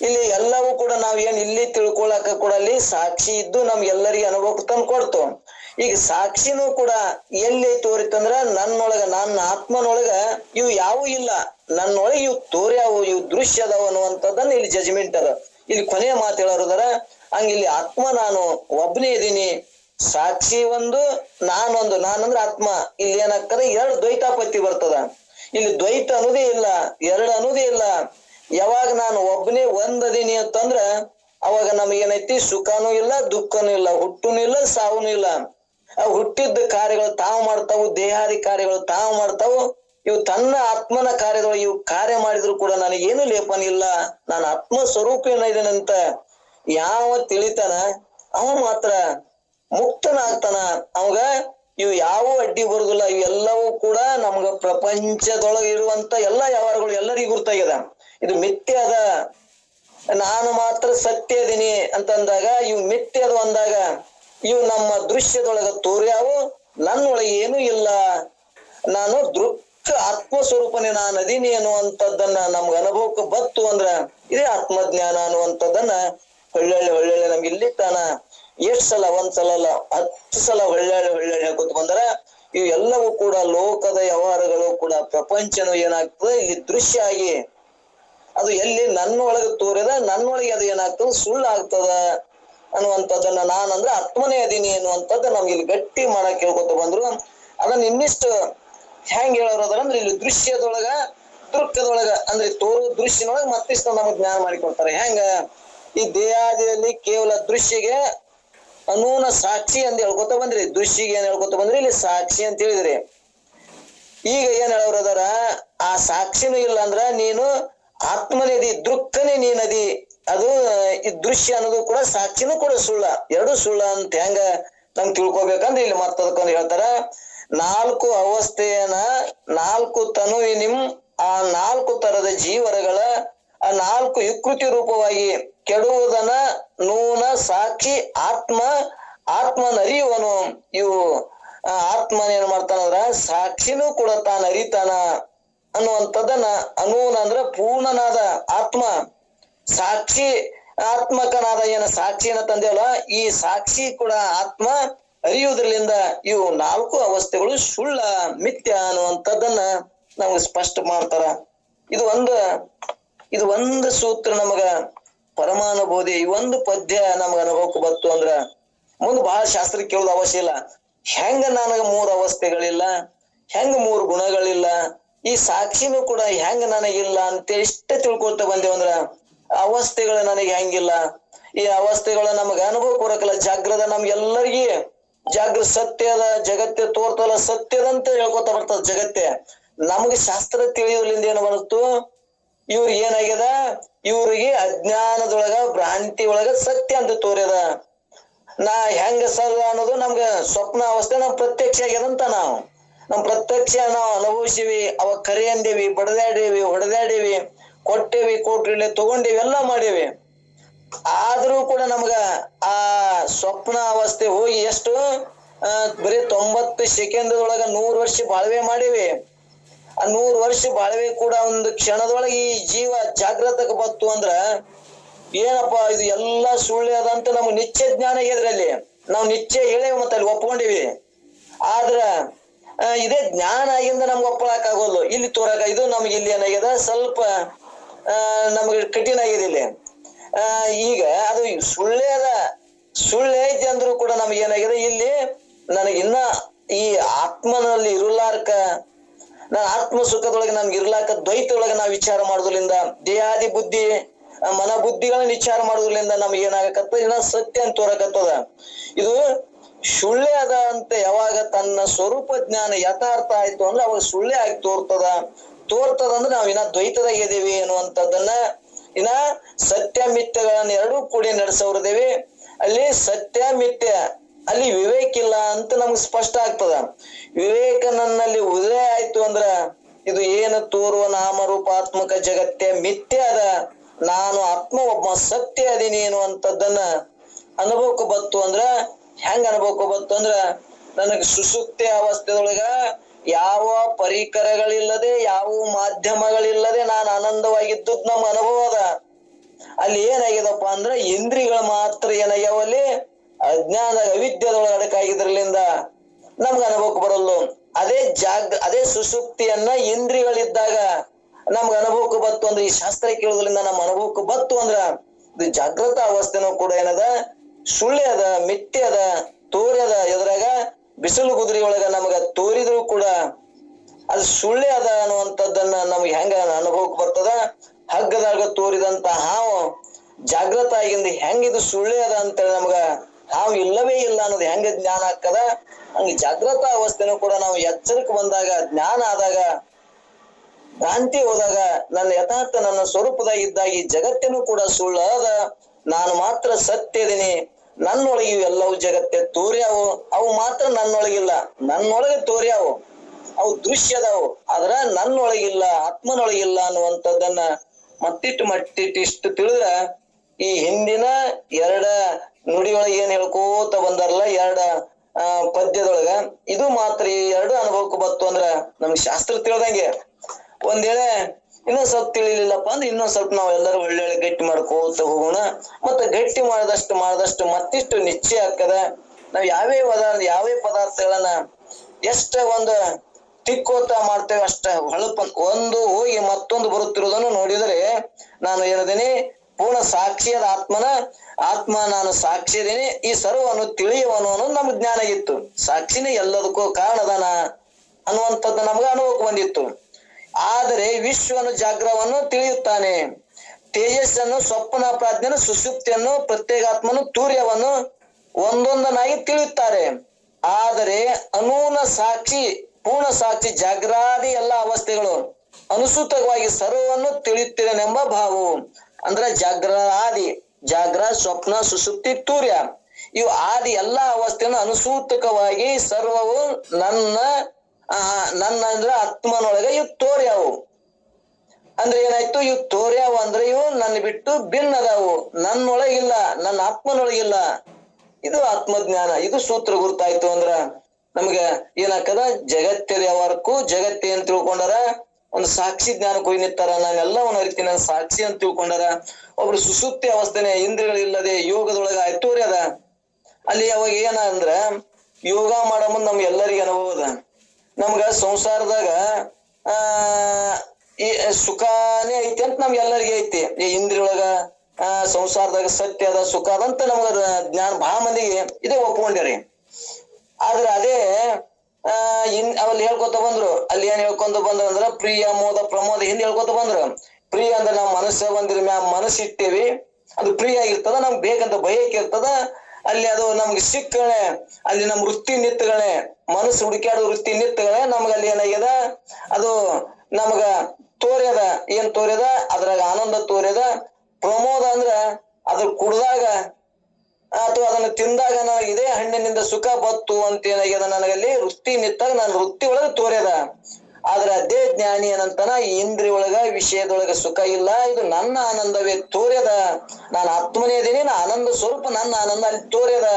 ಇಲ್ಲಿ ಎಲ್ಲವೂ ಕೂಡ ನಾವ್ ಏನ್ ಇಲ್ಲಿ ತಿಳ್ಕೊಳಕ ಕೂಡ ಅಲ್ಲಿ ಸಾಕ್ಷಿ ಇದ್ದು ನಮ್ಗೆಲ್ಲರಿಗೆ ಅನುಭವಕ್ಕೆ ತಂದು ಕೊಡ್ತು. ಈಗ ಸಾಕ್ಷಿನೂ ಕೂಡ ಎಲ್ಲಿ ತೋರಿತಂದ್ರ ನನ್ನೊಳಗ, ನನ್ನ ಆತ್ಮನೊಳಗ ಇವು ಯಾವು ಇಲ್ಲ. ನನ್ನೊಳಗೆ ಇವು ತೋರ್ಯಾವು, ಇವು ದೃಶ್ಯ ಅದಾವ ಅನ್ನುವಂಥದ್ದನ್ನ ಇಲ್ಲಿ ಜಜ್ಮೆಂಟ್ ಅದ. ಇಲ್ಲಿ ಕೊನೆಯ ಮಾತು ಹೇಳೋರದಾರ ಹಂಗ ಇಲ್ಲಿ ಆತ್ಮ ನಾನು ಒಬ್ಬನೇ ಇದೀನಿ ಸಾಕ್ಷಿ ಒಂದು, ನಾನೊಂದು, ನಾನಂದ್ರೆ ಆತ್ಮ. ಇಲ್ಲಿ ಏನಾಗ್ತದ, ಎರಡು ದ್ವೈತಾಪತ್ತಿ ಬರ್ತದ. ಇಲ್ಲಿ ದ್ವೈತ ಅನ್ನೋದೇ ಇಲ್ಲ, ಎರಡು ಅನ್ನೋದೇ ಇಲ್ಲ. ಯಾವಾಗ ನಾನು ಒಬ್ಬನೇ ಒಂದದೀನಿ ಅಂತಂದ್ರ, ಅವಾಗ ನಮಗೇನೈತಿ, ಸುಖನೂ ಇಲ್ಲ, ದುಃಖನೂ ಇಲ್ಲ, ಹುಟ್ಟುನು ಇಲ್ಲ ಸಾವುನು ಇಲ್ಲ. ಆ ಹುಟ್ಟಿದ್ದ ಕಾರ್ಯಗಳು ತಾವು ಮಾಡ್ತಾವು, ದೇಹಾದಿ ಕಾರ್ಯಗಳು ತಾವು ಮಾಡ್ತಾವು, ಇವು ತನ್ನ ಆತ್ಮನ ಕಾರ್ಯಗಳು, ಇವು ಕಾರ್ಯ ಮಾಡಿದ್ರು ಕೂಡ ನನಗೇನು ಲೇಪನ ಇಲ್ಲ ನಾನು ಆತ್ಮ ಸ್ವರೂಪ ಏನಿದ್ದೇನಂತ ಯಾವ ತಿಳಿತಾನ, ಅವ ಮಾತ್ರ ಮುಕ್ತನಾಗ್ತಾನ. ಅವಾಗ ಇವು ಯಾವ ಅಡ್ಡಿ ಬರುದಿಲ್ಲ ಇವೆಲ್ಲವೂ ಕೂಡ ನಮ್ಗ ಪ್ರಪಂಚದೊಳಗೆ ಇರುವಂತ ಎಲ್ಲಾ ವ್ಯವಹಾರಗಳು ಎಲ್ಲರಿಗೂ ಗುರ್ತಾಗ್ಯದ. ಇದು ಮಿಥ್ಯ ಅದ. ನಾನು ಮಾತ್ರ ಸತ್ಯ ಇದೀನಿ ಅಂತಂದಾಗ, ಇವು ಮಿಥ್ಯ ಅದು ಅಂದಾಗ ಇವು ನಮ್ಮ ದೃಶ್ಯದೊಳಗ ತೋರ್ಯಾವು. ನನ್ನೊಳಗೆ ಏನೂ ಇಲ್ಲ. ನಾನು ದೃಕ್ ಆತ್ಮ ಸ್ವರೂಪನೆ ನಾನು ಅದೀನಿ ಅನ್ನುವಂಥದ್ದನ್ನ ನಮ್ಗೆ ಅನುಭವಕ್ಕೆ ಬತ್ತು ಅಂದ್ರ ಇದೇ ಆತ್ಮಜ್ಞಾನ ಅನ್ನುವಂಥದ್ದನ್ನ ಒಳ್ಳೊಳ್ಳೆ ಒಳ್ಳೊಳ್ಳೆ ನಮ್ಗೆ ಇಲ್ಲಿ ತಾನ ಎಷ್ಟ್ ಸಲ ಒಂದ್ ಸಲ ಅಲ್ಲ, ಹತ್ತು ಸಲ ಹೊಳ್ಳೊಳ್ಳೆ ಒಳ್ಳೊಳ್ಳೆ ಹೇಳ್ಕೊತ ಬಂದ್ರ ಇವು ಎಲ್ಲವೂ ಕೂಡ ಲೋಕದ ವ್ಯವಹಾರಗಳು ಕೂಡ ಪ್ರಪಂಚನು ಏನಾಗ್ತದೆ, ಈ ದೃಶ್ಯ ಆಗಿ. ಅದು ಎಲ್ಲಿ ನನ್ನೊಳಗೆ ತೋರಿದ ನನ್ನೊಳಗೆ ಅದು ಏನಾಗ್ತದ ಸುಳ್ಳು ಆಗ್ತದ ಅನ್ನುವಂಥದ್ದನ್ನ ನಾನಂದ್ರೆ ಆತ್ಮನೇ ಅದೀನಿ ಅನ್ನುವಂಥದ್ದು ನಮ್ಗೆ ಇಲ್ಲಿ ಗಟ್ಟಿ ಮಾಡಕ್ ಹೇಳ್ಕೊತ ಬಂದ್ರು ಅದನ್ನ ಇನ್ನಿಷ್ಟು ಹೆಂಗ್ ಅಂದ್ರೆ ಇಲ್ಲಿ ದೃಶ್ಯದೊಳಗ ದೃಕ್ಕದೊಳಗ ಅಂದ್ರೆ ತೋರು ದೃಶ್ಯನೊಳಗ ಮತ್ತಿಷ್ಟು ನಮಗ್ ಜ್ಞಾನ ಮಾಡಿಕೊಡ್ತಾರೆ. ಹೆಂಗ? ಈ ದೇಹಾದಿಯಲ್ಲಿ ಕೇವಲ ದೃಶ್ಯಗೆ ಅನೂನ ಸಾಕ್ಷಿ ಅಂತ ಹೇಳ್ಕೊತ ಬಂದ್ರಿ. ದೃಶ್ಯಿಗೆ ಏನ್ ಹೇಳ್ಕೊತ ಬಂದ್ರಿ? ಇಲ್ಲಿ ಸಾಕ್ಷಿ ಅಂತ ಹೇಳಿದ್ರಿ. ಈಗ ಏನ್ ಹೇಳೋರದಾರ ಆ ಸಾಕ್ಷಿನೂ ಇಲ್ಲ ಅಂದ್ರ ನೀನು ಆತ್ಮನದಿ, ದೃಕ್ಕನೇ ನೀನದಿ. ಅದು ಈ ದೃಶ್ಯ ಅನ್ನೋದು ಕೂಡ ಸಾಕ್ಷಿನೂ ಕೂಡ ಸುಳ್ಳ. ಎರಡು ಸುಳ್ಳ ಅಂತ ಹೆಂಗ ನಮ್ ತಿಳ್ಕೊಬೇಕಂದ್ರೆ ಇಲ್ಲಿ ಮತ್ತದಕ್ಕೊಂದು ಹೇಳ್ತಾರ, ನಾಲ್ಕು ಅವಸ್ಥೆಯನ್ನ ನಾಲ್ಕು ತನುವಿನಿಂ ಆ ನಾಲ್ಕು ತರದ ಜೀವರಗಳ, ಆ ನಾಲ್ಕು ವಿಕೃತಿ ರೂಪವಾಗಿ ಕೆಡುವುದನ ನೂನ ಸಾಕ್ಷಿ ಆತ್ಮ ಆತ್ಮನರಿಯುವನು ಇವು. ಆತ್ಮನ ಏನ್ ಮಾಡ್ತಾನಂದ್ರ ಸಾಕ್ಷಿನೂ ಕೂಡ ತಾನು ಅರಿತಾನ ಅನ್ನುವಂಥದ್ದನ್ನ ಅನೂನ ಅಂದ್ರ ಪೂರ್ಣನಾದ ಆತ್ಮ. ಸಾಕ್ಷಿ ಆತ್ಮಕನಾದ ಏನ ಸಾಕ್ಷಿಯನ್ನ ತಂದೇವಲ್ಲ ಈ ಸಾಕ್ಷಿ ಕೂಡ ಆತ್ಮ ಅರಿಯುವುದರಿಂದ ಇವು ನಾಲ್ಕು ಅವಸ್ಥೆಗಳು ಸುಳ್ಳ, ಮಿಥ್ಯ ಅನ್ನುವಂಥದ್ದನ್ನ ನಮ್ಗೆ ಸ್ಪಷ್ಟ ಮಾಡ್ತಾರ. ಇದು ಒಂದು ಇದು ಒಂದು ಸೂತ್ರ ನಮಗ ಪರಮಾನುಭೂತಿ, ಈ ಒಂದು ಪದ್ಯ ನಮ್ಗ ಅನುಭವಕ್ಕೆ ಬಂತು ಅಂದ್ರ ಮುಂದ್ ಬಹಳ ಶಾಸ್ತ್ರ ಕೇಳೋದು ಅವಶ್ಯ ಇಲ್ಲ. ಹೆಂಗ ನನಗ ಮೂರ್ ಅವಸ್ಥೆಗಳಿಲ್ಲ, ಹೆಂಗ ಮೂರ್ ಗುಣಗಳಿಲ್ಲ, ಈ ಸಾಕ್ಷಿನೂ ಕೂಡ ಹೆಂಗ ನನಗಿಲ್ಲ ಅಂತ ಇಷ್ಟ ತಿಳ್ಕೊಳ್ತಾ ಬಂದೇವಂದ್ರ ಅವಸ್ಥೆಗಳು ನನಗೆ ಹೆಂಗಿಲ್ಲ. ಈ ಅವಸ್ಥೆಗಳು ನಮಗ ಅನುಭವ ಕೊಡಕಲ್ಲ ಜಾಗ್ರದ ನಮ್ಗೆಲ್ಲರಿಗಿ ಜಾಗ್ರ ಸತ್ಯದ ಜಗತ್ತೆ ತೋರ್ತಲ್ಲ ಸತ್ಯದಂತ ಹೇಳ್ಕೊತ ಬರ್ತದ ಜಗತ್ತೆ. ನಮಗೆ ಶಾಸ್ತ್ರ ತಿಳಿಯೋದ್ರಿಂದ ಏನು ಬರುತ್ತು ಇವ್ರಿಗೆ ಏನಾಗ್ಯದ? ಇವ್ರಿಗೆ ಅಜ್ಞಾನದೊಳಗ, ಭ್ರಾಂತಿ ಒಳಗ ಸತ್ಯ ಅಂತ ತೋರ್ಯದ. ನಾ ಹೆಂಗ ಸಲ್ಲ ಅನ್ನೋದು ನಮ್ಗ ಸ್ವಪ್ನ ಅವಸ್ಥೆ ನಮ್ ಪ್ರತ್ಯಕ್ಷ ಆಗ್ಯದಂತ ನಾವು. ನಮ್ ಪ್ರತ್ಯಕ್ಷ ನಾವು ಅನುಭವಿಸಿವಿ ಅವ ಕರೆ ಅಂದೇವಿ ಬಡದಾಡೇವಿ ಹೊಡೆದಾಡೇವಿ ಕೊಟ್ಟೇವಿ, ಕೊಟ್ರಿಲೆ ತಗೊಂಡೇವಿ, ಎಲ್ಲ ಮಾಡೇವಿ. ಆದ್ರೂ ಕೂಡ ನಮ್ಗ ಆ ಸ್ವಪ್ನ ಅವಸ್ಥೆ ಹೋಗಿ ಎಷ್ಟು ಬರೀ ತೊಂಬತ್ತು ಸೆಕೆಂಡ್ದೊಳಗ ನೂರ್ ವರ್ಷ ಬಾಳ್ವೆ ಮಾಡಿವಿ. ಆ ನೂರ್ ವರ್ಷ ಬಾಳ್ವೆ ಕೂಡ ಒಂದು ಕ್ಷಣದೊಳಗೆ ಈ ಜೀವ ಜಾಗೃತಕ್ಕೆ ಬತ್ತು ಅಂದ್ರ ಏನಪ್ಪಾ, ಇದು ಎಲ್ಲಾ ಸುಳ್ಳು ಅದ ಅಂತ ನಮ್ಗೆ ನಿಶ್ಚಯ ಜ್ಞಾನ ಇದ್ರಲ್ಲಿ ನಾವು ನಿಶ್ಚಯ ಹೇಳೇವಿ ಮತ್ತೆ ಅಲ್ಲಿ ಒಪ್ಕೊಂಡಿವಿ. ಆದ್ರ ಇದೇ ಜ್ಞಾನ ಆಗಿಂದ ನಮ್ಗೆ ಒಪ್ಪಳಕ್ ಆಗೋಲ್ಲ ಇಲ್ಲಿ ತೋರಕ, ಇದು ನಮ್ಗೆ ಇಲ್ಲಿ ಏನಾಗ್ಯದ? ಸ್ವಲ್ಪ ನಮ್ಗೆ ಕಠಿಣ ಆಗಿದೆ ಇಲ್ಲಿ. ಈಗ ಅದು ಸುಳ್ಳೇ ಅದ ಸುಳ್ಳು ಐತಿ ಅಂದ್ರೂ ಕೂಡ ನಮ್ಗೆ ಏನಾಗಿದೆ? ಇಲ್ಲಿ ನನಗಿನ್ನ ಈ ಆತ್ಮನಲ್ಲಿ ಇರುಲಾರ್ಕ ನಾನು ಆತ್ಮ ಸುಖದೊಳಗೆ ನಮ್ಗೆ ಇರ್ಲಾಕ ದ್ವೈತದೊಳಗೆ ನಾವು ವಿಚಾರ ಮಾಡೋದ್ರಿಂದ, ದೇಹಾದಿ ಬುದ್ಧಿ ಮನ ಬುದ್ಧಿಗಳನ್ನ ವಿಚಾರ ಮಾಡೋದ್ರಿಂದ ನಮ್ಗೆ ಏನಾಗತ್ತ ಇನ್ನ ಸತ್ಯ ಅಂತ ತೋರಕತ್ತದ. ಇದು ಸುಳ್ಳೆ ಅದ ಅಂತ ಯಾವಾಗ ತನ್ನ ಸ್ವರೂಪ ಜ್ಞಾನ ಯಥಾರ್ಥ ಆಯ್ತು ಅಂದ್ರೆ ಅವಾಗ ಸುಳ್ಳೆ ಆಗಿ ತೋರ್ತದ. ತೋರ್ತದ ಅಂದ್ರೆ ನಾವ್ ಇನ್ನ ದ್ವೈತದಾಗ ಇದೇವಿ ಅನ್ನುವಂಥದ್ದನ್ನ ಇನ್ನ ಸತ್ಯ ಮಿಥ್ಯಗಳನ್ನ ಎರಡೂ ಕೂಡಿ ನಡೆಸೋರ್ದೇವಿ ಅಲ್ಲಿ ಸತ್ಯ ಮಿಥ್ಯ ಅಲ್ಲಿ ವಿವೇಕ ಇಲ್ಲ ಅಂತ ನಮ್ಗೆ ಸ್ಪಷ್ಟ ಆಗ್ತದ. ವಿವೇಕ ನನ್ನಲ್ಲಿ ಉದಯ ಆಯ್ತು ಅಂದ್ರ ಇದು ಏನು ತೋರುವ ನಾಮರೂಪಾತ್ಮಕ ಜಗತ್ತೇ ಮಿಥ್ಯ ಅದ. ನಾನು ಆತ್ಮ ಒಬ್ಬ ಸತ್ಯ ಅದೀನಿ ಅನ್ನುವಂಥದ್ದನ್ನ ಅನುಭವಕ್ಕೆ ಬತ್ತು ಅಂದ್ರ, ಹೆಂಗ ಅನುಭವಕ್ಕೆ ಬತ್ತು ಅಂದ್ರ, ನನಗೆ ಸುಸುಕ್ತಿ ಅವಸ್ಥೆದೊಳಗ ಯಾವ ಪರಿಕರಗಳಿಲ್ಲದೆ, ಯಾವ ಮಾಧ್ಯಮಗಳಿಲ್ಲದೆ ನಾನು ಆನಂದವಾಗಿದ್ದು ನಮ್ಮ ಅನುಭವ ಅದ. ಅಲ್ಲಿ ಏನಾಗಿದಪ್ಪ ಅಂದ್ರ ಇಂದ್ರಿಗಳು ಮಾತ್ರ ಏನಾಗ್ಯಾವಲ್ಲಿ? ಅಜ್ಞಾನ ಅವಿದ್ಯದೊಳಗೆ ಅಡಕಾಗಿದ್ರಲಿಂದ ನಮ್ಗೆ ಅನುಭವಕ್ಕೆ ಬರಲ್ಲು ಅದೇ ಜಾಗ, ಅದೇ ಸುಸುಪ್ತಿಯನ್ನ ಇಂದ್ರಿಗಳಿದ್ದಾಗ ನಮ್ಗೆ ಅನುಭವಕ್ಕೆ ಬತ್ತು ಅಂದ್ರೆ, ಈ ಶಾಸ್ತ್ರ ಕೇಳೋದ್ರಿಂದ ನಮ್ಮ ಅನುಭವಕ್ಕೆ ಬತ್ತು ಅಂದ್ರ, ಇದು ಜಾಗೃತ ಅವಸ್ಥೆನೂ ಕೂಡ ಏನದ? ಸುಳ್ಳೆ ಅದ ತೋರ್ಯದ ಎದ್ರಾಗ ಬಿಸಿಲು ಗುದ್ರಿ ಒಳಗ ನಮಗ ತೋರಿದ್ರು ಕೂಡ ಅದು ಸುಳ್ಳೆ ಅದ ಅನ್ನುವಂಥದ್ದನ್ನ ನಮ್ಗೆ ಹೆಂಗ ಅನುಭವಕ್ಕೆ ಬರ್ತದ? ಹಗ್ಗದಾಗ ತೋರಿದಂತ ಹಾವು ಜಾಗೃತ ಆಗಿಂದ ಹೆಂಗಿದು ಸುಳ್ಳೆ ಅದ ಅಂತೇಳಿ ನಮ್ಗ ಹಾವು ಇಲ್ಲವೇ ಇಲ್ಲ ಅನ್ನೋದು ಹೆಂಗ ಜ್ಞಾನ ಆಗ್ತದ? ಹಂಗ ಜಾಗೃತ ಅವಸ್ಥೆನೂ ಕೂಡ ನಾವು ಎಚ್ಚರಿಕೆ ಬಂದಾಗ, ಜ್ಞಾನ ಆದಾಗ, ಭ್ರಾಂತಿ ಹೋದಾಗ, ನನ್ನ ಯಥಾರ್ಥ ನನ್ನ ಸ್ವರೂಪದಾಗ ಇದ್ದಾಗ ಈ ಜಗತ್ತಿನೂ ಕೂಡ ಸುಳ್ಳು ನಾನು ಮಾತ್ರ ಸತ್ಯ ಇದೀನಿ. ನನ್ನೊಳಗೆ ಎಲ್ಲವೂ ಜಗತ್ತೆ ತೋರ್ಯಾವು ಅವು. ಮಾತ್ರ ನನ್ನೊಳಗಿಲ್ಲ. ನನ್ನೊಳಗೆ ತೋರ್ಯಾವು ಅವು. ದೃಶ್ಯದವು ಆದ್ರ ನನ್ನೊಳಗಿಲ್ಲ, ಆತ್ಮನೊಳಗಿಲ್ಲ ಅನ್ನುವಂಥದ್ದನ್ನ ಮತ್ತಿಟ್ಟು ಮಟ್ಟಿಟ್ಟು ಇಷ್ಟು ತಿಳಿದ್ರ ಈ ಹಿಂದಿನ ಎರಡ ನುಡಿಯೊಳಗೆ ಏನ್ ಹೇಳ್ಕೋತ ಬಂದಾರಲ್ಲ, ಎರಡ, ಆ, ಪದ್ಯದೊಳಗ, ಇದು ಮಾತ್ರ ಈ ಎರಡು ಅನುಭವಕ್ಕೆ ಬತ್ತು ಅಂದ್ರ ನಮ್ಗೆ ಶಾಸ್ತ್ರ ತಿಳ್ದಂಗೆ. ಒಂದೇಳೆ ಇನ್ನೊಂದ್ ಸ್ವಲ್ಪ ತಿಳಿಲಿಲ್ಲಪ್ಪ ಅಂದ್ರೆ ಇನ್ನೊಂದ್ ಸ್ವಲ್ಪ ನಾವ್ ಎಲ್ಲರೂ ಒಳ್ಳೊಳ್ಳೆ ಗಟ್ಟಿ ಮಾಡ್ಕೋತ ಹೋಗೋಣ. ಮತ್ತ ಗಟ್ಟಿ ಮಾಡಿದಷ್ಟು ಮಾಡಿದಷ್ಟು ಮತ್ತಿಷ್ಟು ನಿಶ್ಚಯ ಆಗ್ತದ. ನಾವ್ ಯಾವೇ ಪದಾರ್ಥ ಯಾವೇ ಪದಾರ್ಥಗಳನ್ನ ಎಷ್ಟ ಒಂದು ತಿಕ್ಕೋತ ಮಾಡ್ತೇವೆ ಅಷ್ಟ, ಹೊಳಪ ಒಂದು ಹೋಗಿ ಮತ್ತೊಂದು ಬರುತ್ತಿರುವುದನ್ನು ನೋಡಿದರೆ ನಾನು ಏನದೇನೆ? ಪೂರ್ಣ ಸಾಕ್ಷಿಯದ ಆತ್ಮನ, ಆತ್ಮ ನಾನು ಸಾಕ್ಷಿ ಇದೀನಿ ಈ ಸರ್ವವನ್ನು ತಿಳಿಯುವನು ಅನ್ನೋದು ನಮ್ಗೆ ಜ್ಞಾನ ಇತ್ತು. ಸಾಕ್ಷಿನೇ ಎಲ್ಲದಕ್ಕೂ ಕಾರಣದನ ಅನ್ನುವಂಥದ್ದು ನಮ್ಗೆ ಅನುಭವಕ್ಕೆ ಬಂದಿತ್ತು. ಆದರೆ ವಿಶ್ವನು ಜಾಗ್ರವನ್ನು ತಿಳಿಯುತ್ತಾನೆ. ತೇಜಸ್ಸನ್ನು, ಸ್ವಪ್ನ ಪ್ರಾಜ್ಞನು ಸುಸುಪ್ತಿಯನ್ನು ಪ್ರತ್ಯೇಕಾತ್ಮನು ತೂರ್ಯವನ್ನು ಒಂದೊಂದನಾಗಿ ತಿಳಿಯುತ್ತಾರೆ. ಆದರೆ ಅನೂನ ಸಾಕ್ಷಿ, ಪೂರ್ಣ ಸಾಕ್ಷಿ ಜಾಗ್ರಾದಿ ಎಲ್ಲ ಅವಸ್ಥೆಗಳು ಅನುಸೂತವಾಗಿ ಸರ್ವವನ್ನು ತಿಳಿಯುತ್ತಿರನೆಂಬ ಭಾವವು ಅಂದ್ರೆ ಜಾಗ್ರ ಆದಿ ಜಾಗ್ರ ಸ್ವಪ್ನ ಸುಸುಪ್ತಿ ತೂರ್ಯ. ಇವು ಆದಿ ಎಲ್ಲಾ ಅವಸ್ಥೆಯನ್ನು ಅನುಸೂತಕವಾಗಿ ಸರ್ವವು ನನ್ನ ಆ, ನನ್ನ ಅಂದ್ರ ಆತ್ಮನೊಳಗೆ ಇವು ತೋರ್ಯಾವು ಅಂದ್ರೆ ಏನಾಯ್ತು? ಇವ್ ತೋರ್ಯಾವು ಅಂದ್ರೆ ಇವು ನನ್ನ ಬಿಟ್ಟು ಭಿನ್ನ ಅದಾವು ನನ್ನೊಳಗಿಲ್ಲ, ನನ್ನ ಆತ್ಮನೊಳಗಿಲ್ಲ. ಇದು ಆತ್ಮಜ್ಞಾನ. ಇದು ಸೂತ್ರ ಗುರ್ತಾಯ್ತು ಅಂದ್ರ ನಮ್ಗ ಏನಾಕದ ಜಗತ್ತಿನ ವ್ಯವಹಾರಕ್ಕೂ ಜಗತ್ತೇ ಅಂತ ತಿಳ್ಕೊಂಡಾರ ಒಂದು ಸಾಕ್ಷಿ ಜ್ಞಾನ ಹೋಗಿ ನಿಂತಾರ ನಾನೆಲ್ಲವನ್ನು ಅರಿತೀನಿ ನಾನು ಸಾಕ್ಷಿ ಅಂತ ತಿಳ್ಕೊಂಡಾರ ಒಬ್ರು ಸುಸುಪ್ತಿ ಅವಸ್ಥೆನೆ ಇಂದ್ರಿಯಗಳಿಲ್ಲದೆ ಯೋಗದೊಳಗ ಆಯ್ತೋರ್ಯದ ಅಲ್ಲಿ ಅವಾಗ ಏನ ಅಂದ್ರ ಯೋಗ ಮಾಡೋ ಮುಂದ್ ನಮ್ಗೆ ಎಲ್ಲರಿಗೂ ಅನುಭವ ಅದ. ನಮ್ಗ ಸಂಸಾರದಾಗ, ಆ, ಈ ಸುಖಾನೇ ಐತಿ ಅಂತ ನಮ್ಗೆ ಎಲ್ಲರಿಗೆ ಐತಿ. ಈ ಇಂದ್ರಿಯೊಳಗ, ಆ, ಸಂಸಾರದಾಗ ಸತ್ಯ ಅದ, ಸುಖ ಅದಂತ ನಮ್ಗ ಜ್ಞಾನ ಬಹಳ ಮಂದಿಗೆ ಇದೇ ಒಪ್ಕೊಂಡಿರಿ ಆದ್ರ ಅದೇ, ಆ, ಇನ್ ಅವಲ್ಲಿ ಹೇಳ್ಕೊತ ಬಂದ್ರು. ಅಲ್ಲಿ ಏನ್ ಹೇಳ್ಕೊಂತ ಬಂದ್ರು ಅಂದ್ರ ಪ್ರಿಯ, ಮೋದ, ಪ್ರಮೋದ ಹಿಂದ್ ಹೇಳ್ಕೊತ ಬಂದ್ರು. ಪ್ರಿಯ ಅಂದ್ರೆ ನಾವ್ ಮನಸ್ಸ ಬಂದಿರ ಮ್ಯಾ ಮನಸ್ಸು ಇಟ್ಟೇವಿ ಅದು ಪ್ರಿಯ ಆಗಿರ್ತದ, ನಮ್ಗೆ ಬೇಕಂತ ಬಯಕೆ ಇರ್ತದ. ಅಲ್ಲಿ ಅದು ನಮ್ಗೆ ಸಿಕ್ಕಣೆ, ಅಲ್ಲಿ ನಮ್ ವೃತ್ತಿ ನಿತ್ತಗಳೇ ಮನಸ್ಸು ಹುಡುಕ್ಯಾಡೋ ವೃತ್ತಿ ನಿತ್ತಗಳೆ ನಮ್ಗ ಅಲ್ಲಿ ಏನಾಗ್ಯದ? ಅದು ನಮಗ ತೋರ್ಯದ. ಏನ್ ತೋರ್ಯದ? ಅದ್ರಾಗ ಆನಂದ ತೋರ್ಯದ. ಪ್ರಮೋದ ಅಂದ್ರ ಅದ್ರ ಕುಡ್ದಾಗ, ಅಥವಾ ಅದನ್ನ ತಿಂದಾಗ ನನಗೆ ಇದೇ ಹಣ್ಣಿನಿಂದ ಸುಖ ಬತ್ತು ಅಂತ ಏನಾಗ್ಯದ ನನಗಲ್ಲಿ? ವೃತ್ತಿ ನಿತ್ತಾಗ ನಾನು ವೃತ್ತಿ ಒಳಗ ತೋರ್ಯದ. ಆದ್ರೆ ಅದೇ ಜ್ಞಾನಿ ಏನಂತಾನ ಈ ಇಂದ್ರಿಯೊಳಗ ವಿಷಯದೊಳಗ ಸುಖ ಇಲ್ಲ. ಇದು ನನ್ನ ಆನಂದವೇ ತೋರ್ಯದ. ನಾನು ಆತ್ಮನೇ ಇದೀನಿ, ನಾ ಆನಂದ ಸ್ವರೂಪ ನನ್ನ ಆನಂದ ಅಲ್ಲಿ ತೋರ್ಯದ.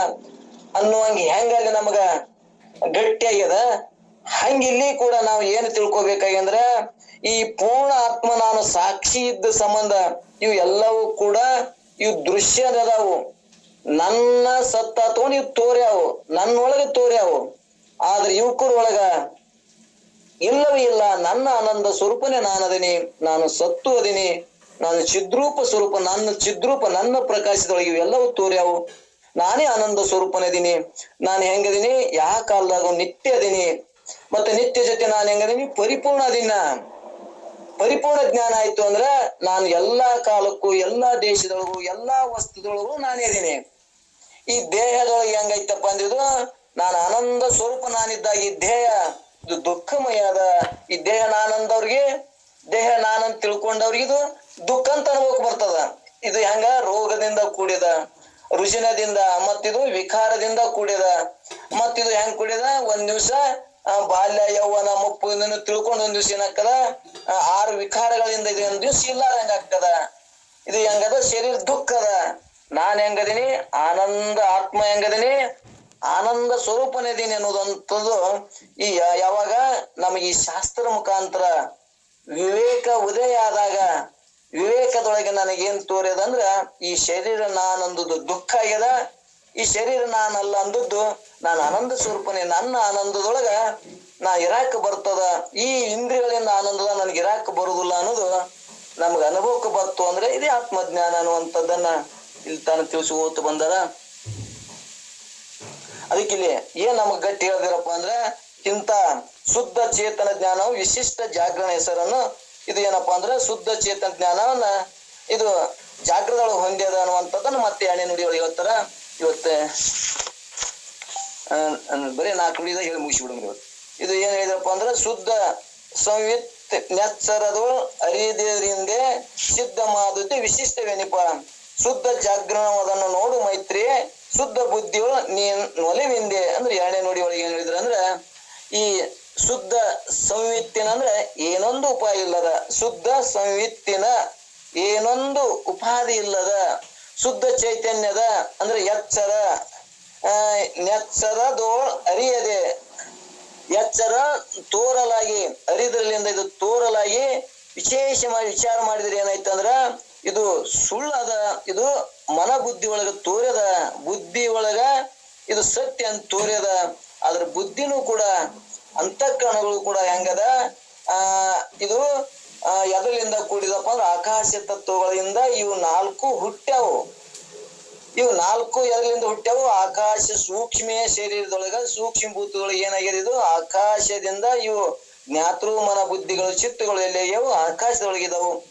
ಅನ್ನುವಂಗೆ ಹೆಂಗ ಅಲ್ಲಿ ನಮಗ ಗಟ್ಟಿಯಾಗ್ಯದ? ಹಂಗಿಲ್ಲಿ ಕೂಡ ನಾವು ಏನು ತಿಳ್ಕೊಬೇಕಾಗ್ಯಂದ್ರ, ಈ ಪೂರ್ಣ ಆತ್ಮ ನಾನು ಸಾಕ್ಷಿ ಇದ್ದ ಸಂಬಂಧ, ಇವು ಎಲ್ಲವೂ ಕೂಡ, ಇವು ದೃಶ್ಯದವು ನನ್ನ ಸತ್ತ ತಗೊಂಡು ಇವ್ ತೋರ್ಯಾವು. ನನ್ನೊಳಗೆ ತೋರ್ಯಾವು. ಆದ್ರೆ ಯುವಕರ ಒಳಗ ಇಲ್ಲವೇ ಇಲ್ಲ, ನನ್ನ ಆನಂದ ಸ್ವರೂಪನೇ ನಾನದಿನಿ, ನಾನು ಸತ್ತು ಅದಿನಿ. ನಾನು ಚಿದ್ರೂಪ ಸ್ವರೂಪ, ನನ್ನ ಚಿದ್ರೂಪ, ನನ್ನ ಪ್ರಕಾಶದೊಳಗೆ ಇವೆಲ್ಲವೂ ತೋರ್ಯಾವು. ನಾನೇ ಆನಂದ ಸ್ವರೂಪನದೀನಿ ನಾನು ಹೆಂಗದೀನಿ? ಯಾ ಕಾಲದಾಗ ನಿತ್ಯ ಅದೀನಿ. ಮತ್ತೆ ನಿತ್ಯ ಜೊತೆ ನಾನು ಹೆಂಗದೀನಿ? ಪರಿಪೂರ್ಣ ದಿನ ಪರಿಪೂರ್ಣ ಜ್ಞಾನ ಆಯ್ತು ಅಂದ್ರ ನಾನು ಎಲ್ಲಾ ಕಾಲಕ್ಕೂ, ಎಲ್ಲಾ ದೇಶದೊಳಗೂ, ಎಲ್ಲಾ ವಸ್ತುದೊಳಗೂ ನಾನೇ ಅದೀನಿ ಈ ದೇಹದೊಳಗೆ ಹೆಂಗೈತಪ್ಪ ಅಂದ್ರೆ ನಾನು ಆನಂದ ಸ್ವರೂಪ ನಾನಿದ್ದಾಗ ಈ ದೇಹ. ಇದು ದುಃಖಮಯ ಅದ ಈ ದೇಹ ನಾನಂದವ್ರಿಗೆ, ದೇಹ ನಾನಂತ ತಿಳ್ಕೊಂಡವ್ರಿಗೆ ಇದು ದುಃಖ ಅಂತ ಅನ್ಬೋಕ್ ಬರ್ತದ. ಇದು ಹೆಂಗ? ರೋಗದಿಂದ ಕೂಡಿದ, ರುಜಿನದಿಂದ, ಮತ್ತಿದು ವಿಕಾರದಿಂದ ಕೂಡಿದ, ಮತ್ತಿದು ಹೆಂಗ್ ಕೂಡಿದ? ಒಂದ್ ದಿವ್ಸ ಬಾಲ್ಯ, ಯೌವನ, ಮುಪ್ಪು ಇದನ್ನು ತಿಳ್ಕೊಂಡು ಒಂದ್ ದಿವ್ಸ ಏನಾಗ್ತದ? ಆರು ವಿಕಾರಗಳಿಂದ ಇದು, ಒಂದ್ ದಿವ್ಸ ಇಲ್ಲಾರಂಗ ಆಗ್ತದ? ಇದು ಹೆಂಗದ? ಶರೀರ ದುಃಖದ. ನಾನ್ ಹೆಂಗದಿನಿ? ಆನಂದ, ಆತ್ಮ ಹೆಂಗದೀನಿ? ಆನಂದ ಸ್ವರೂಪನೇದೀನಿ ಅನ್ನೋದಂಥದ್ದು ಈ ಯಾವಾಗ ನಮಗೆ ಈ ಶಾಸ್ತ್ರ ಮುಖಾಂತರ ವಿವೇಕ ಉದಯ ಆದಾಗ ವಿವೇಕದೊಳಗೆ ನನಗೇನ್ ತೋರ್ಯದಂದ್ರ ಈ ಶರೀರ ನಾನಂದದ್ದು ದುಃಖ ಆಗ್ಯದ. ಈ ಶರೀರ ನಾನಲ್ಲ ಅಂದದ್ದು ನಾನು ಆನಂದ ಸ್ವರೂಪನೆ, ನನ್ನ ಆನಂದದೊಳಗ ನಾ ಇರಾಕ ಬರ್ತದ. ಈ ಇಂದ್ರಿಯಗಳಿಂದ ಆನಂದದ ನನ್ಗೆ ಇರಾಕ ಬರುದಿಲ್ಲ ಅನ್ನೋದು ನಮ್ಗೆ ಅನುಭವಕ್ಕೆ ಬರ್ತು ಅಂದ್ರೆ ಇದೇ ಆತ್ಮಜ್ಞಾನ ಅನ್ನುವಂಥದ್ದನ್ನ ಇಲ್ಲಿ ತಾನು ತಿಳಿಸಿ ಓದ್ತು ಬಂದಾರ ಅದಕ್ಕೆ ಇಲ್ಲಿ ಏನ್ ನಮಗ್ ಗಟ್ಟಿ ಹೇಳ್ದಿರಪ್ಪ ಅಂದ್ರೆ ಇಂತ ಶುದ್ಧ ಚೇತನ ಜ್ಞಾನವು ವಿಶಿಷ್ಟ ಜಾಗರಣ ಹೆಸರನ್ನು ಇದು ಏನಪ್ಪಾ ಅಂದ್ರೆ ಶುದ್ಧ ಚೇತನ ಜ್ಞಾನವನ್ನ ಇದು ಜಾಗೃತೊಳಗೆ ಹೊಂದ್ಯದ ಅನ್ನುವಂಥದ್ದನ್ನ ಮತ್ತೆ ಎಣ್ಣೆ ನುಡಿಯೊಳಗೆ ಹೇಳ್ತಾರ. ಇವತ್ತು ಬರೀ ನಾಲ್ಕು ನುಡಿದ ಹೇಳಿ ಮುಗಿಸಿಬಿಡೋಣ ಇವತ್ತು. ಇದು ಏನ್ ಹೇಳಿದ್ರಪ್ಪ ಅಂದ್ರೆ ಶುದ್ಧ ಸಂವಿತ್ ನೆಚ್ಚರದು ಅರಿಯದಿಂದ ಸಿದ್ಧ ಮಾದುತಿ ವಿಶಿಷ್ಟವೇನಿಪ್ಪ? ಶುದ್ಧ ಜಾಗರಣವಾದನ್ನು ನೋಡು ಮೈತ್ರಿ. ಶುದ್ಧ ಬುದ್ಧಿಯು ನೀನ್ ಒಲಿವಿಂದೆ ಅಂದ್ರೆ ಎರಡನೇ ನೋಡಿ ಒಳಗೆ ಏನ್ ಹೇಳಿದ್ರ ಅಂದ್ರ, ಈ ಶುದ್ಧ ಸಂವಿತ್ತಿನ ಅಂದ್ರೆ ಏನೊಂದು ಉಪಾಯ ಇಲ್ಲದ, ಶುದ್ಧ ಸಂವಿತ್ತಿನ ಏನೊಂದು ಉಪಾಧಿ ಇಲ್ಲದ, ಶುದ್ಧ ಚೈತನ್ಯದ ಅಂದ್ರೆ ಎಚ್ಚರ, ಆ ನೆಚ್ಚರದೋಳ್ ಅರಿಯದೆ, ಎಚ್ಚರ ತೋರಲಾಗಿ, ಅರಿದ್ರಲ್ಲಿಂದ ಇದು ತೋರಲಾಗಿ ವಿಶೇಷವಾಗಿ ವಿಚಾರ ಮಾಡಿದ್ರೆ ಏನಾಯ್ತಂದ್ರ, ಇದು ಸುಳ್ಳದ, ಇದು ಮನ ಬುದ್ಧಿ ಒಳಗ ತೋರ್ಯದ, ಬುದ್ಧಿ ಒಳಗ ಇದು ಸತ್ಯ ಅಂತ ತೋರ್ಯದ. ಅದ್ರ ಬುದ್ಧಿನೂ ಕೂಡ, ಅಂತಃಕರಣಗಳು ಕೂಡ ಹೆಂಗದ? ಆ, ಇದು ಎದರಿಂದ ಕೂಡಿದಪ್ಪ ಅಂದ್ರೆ ಆಕಾಶ ತತ್ವಗಳಿಂದ ಇವು ನಾಲ್ಕು ಹುಟ್ಟ್ಯಾವು. ಇವು ನಾಲ್ಕು ಎದರಿಂದ ಹುಟ್ಟ್ಯಾವು. ಆಕಾಶ ಸೂಕ್ಷ್ಮ ಶರೀರದೊಳಗ, ಸೂಕ್ಷ್ಮ ಭೂತಗಳು ಏನಾಗಿದೆ ಇದು? ಆಕಾಶದಿಂದ ಇವು ಜ್ಞಾತೃ ಮನ ಬುದ್ಧಿಗಳು, ಚಿತ್ತುಗಳು ಎಲ್ಲಿ ಆಕಾಶದೊಳಗಿದವು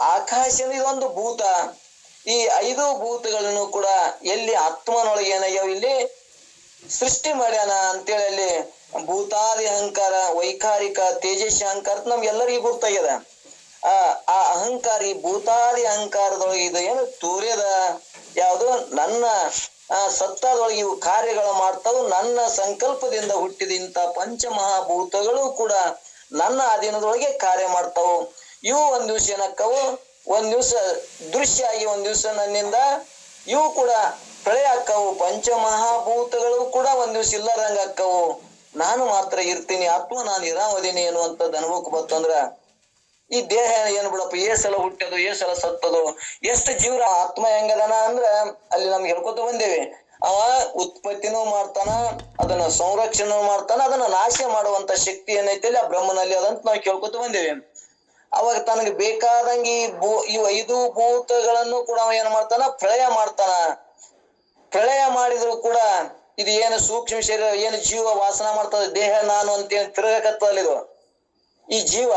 ಆಕಾಶ ಇದೊಂದು ಭೂತ. ಈ ಐದು ಭೂತಗಳನ್ನು ಕೂಡ ಎಲ್ಲಿ ಆತ್ಮನೊಳಗೆ ಏನಾಗ್ಯಾವ ಇಲ್ಲಿ ಸೃಷ್ಟಿ ಮಾಡ್ಯಾನ ಅಂತೇಳಿ ಅಲ್ಲಿ ಭೂತಾದಿ ಅಹಂಕಾರ, ವೈಕಾರಿಕ, ತೇಜಸ್ವಿ ಅಹಂಕಾರ ನಮ್ಗೆಲ್ಲರಿಗೂ ಗುರ್ತಾಗ್ಯದ. ಆ ಆ ಅಹಂಕಾರಿ ಭೂತಾದಿ ಅಹಂಕಾರದೊಳಗೆ ಇದು ಏನು ತೂರ್ಯದ ಯಾವುದು? ನನ್ನ ಸತ್ತದೊಳಗೆ ಇವು ಕಾರ್ಯಗಳ ಮಾಡ್ತಾವು. ನನ್ನ ಸಂಕಲ್ಪದಿಂದ ಹುಟ್ಟಿದ ಇಂಥ ಪಂಚಮಹಾಭೂತಗಳು ಕೂಡ ನನ್ನ ಅಧೀನದೊಳಗೆ ಕಾರ್ಯ ಮಾಡ್ತಾವು. ಇವು ಒಂದ್ ದಿವಸ ಏನಕ್ಕವು? ಒಂದ್ ದಿವ್ಸ ದೃಶ್ಯ ಆಗಿ ಒಂದ್ ದಿವ್ಸ ನನ್ನಿಂದ, ಇವು ಕೂಡ ಪ್ರಳಯ ಅಕ್ಕವು, ಪಂಚಮಹಾಭೂತಗಳು ಕೂಡ ಒಂದ್ ದಿವ್ಸ ಇಲ್ಲದಂಗ ಅಕ್ಕವು. ನಾನು ಮಾತ್ರ ಇರ್ತೀನಿ, ಆತ್ಮ ನಾನು ಇರಾಮದೀನಿ ಅನ್ನುವಂಥದ್ದು ಅನುಭವಕ್ಕೆ ಬಂತಂದ್ರ ಈ ದೇಹ ಏನ್ ಬಿಡಪ್ಪ, ಏ ಸಲ ಹುಟ್ಟದು, ಏ ಸಲ ಸತ್ತದು, ಎಷ್ಟು ಜೀವ್ರ ಆತ್ಮ ಹೆಂಗದನ ಅಂದ್ರ, ಅಲ್ಲಿ ನಮ್ಗೆ ಹೇಳ್ಕೊತ ಬಂದೇವಿ. ಅವ ಉತ್ಪತ್ತಿನೂ ಮಾಡ್ತಾನ, ಅದನ್ನ ಸಂರಕ್ಷಣೆ ಮಾಡ್ತಾನ, ಅದನ್ನ ನಾಶ ಮಾಡುವಂತ ಶಕ್ತಿ ಏನೈತಿ ಅಲ್ಲಿ ಆ ಬ್ರಹ್ಮನಲ್ಲಿ ಅದಂತ ನಾವು ಕೇಳ್ಕೊತ ಬಂದೇವಿ. ಅವಾಗ ತನಗೆ ಬೇಕಾದಂಗೆ ಈ ಭೂ, ಈ ಐದು ಭೂತಗಳನ್ನು ಕೂಡ ಅವ ಏನ್ ಮಾಡ್ತಾನ? ಪ್ರಳಯ ಮಾಡ್ತಾನ. ಪ್ರಳಯ ಮಾಡಿದ್ರು ಕೂಡ ಇದು ಏನು ಸೂಕ್ಷ್ಮ ಶರೀರ, ಏನು ಜೀವ ವಾಸನ ಮಾಡ್ತದೆ? ದೇಹ, ನಾನು ಅಂತ ಏನ್ ಇದು. ಈ ಜೀವ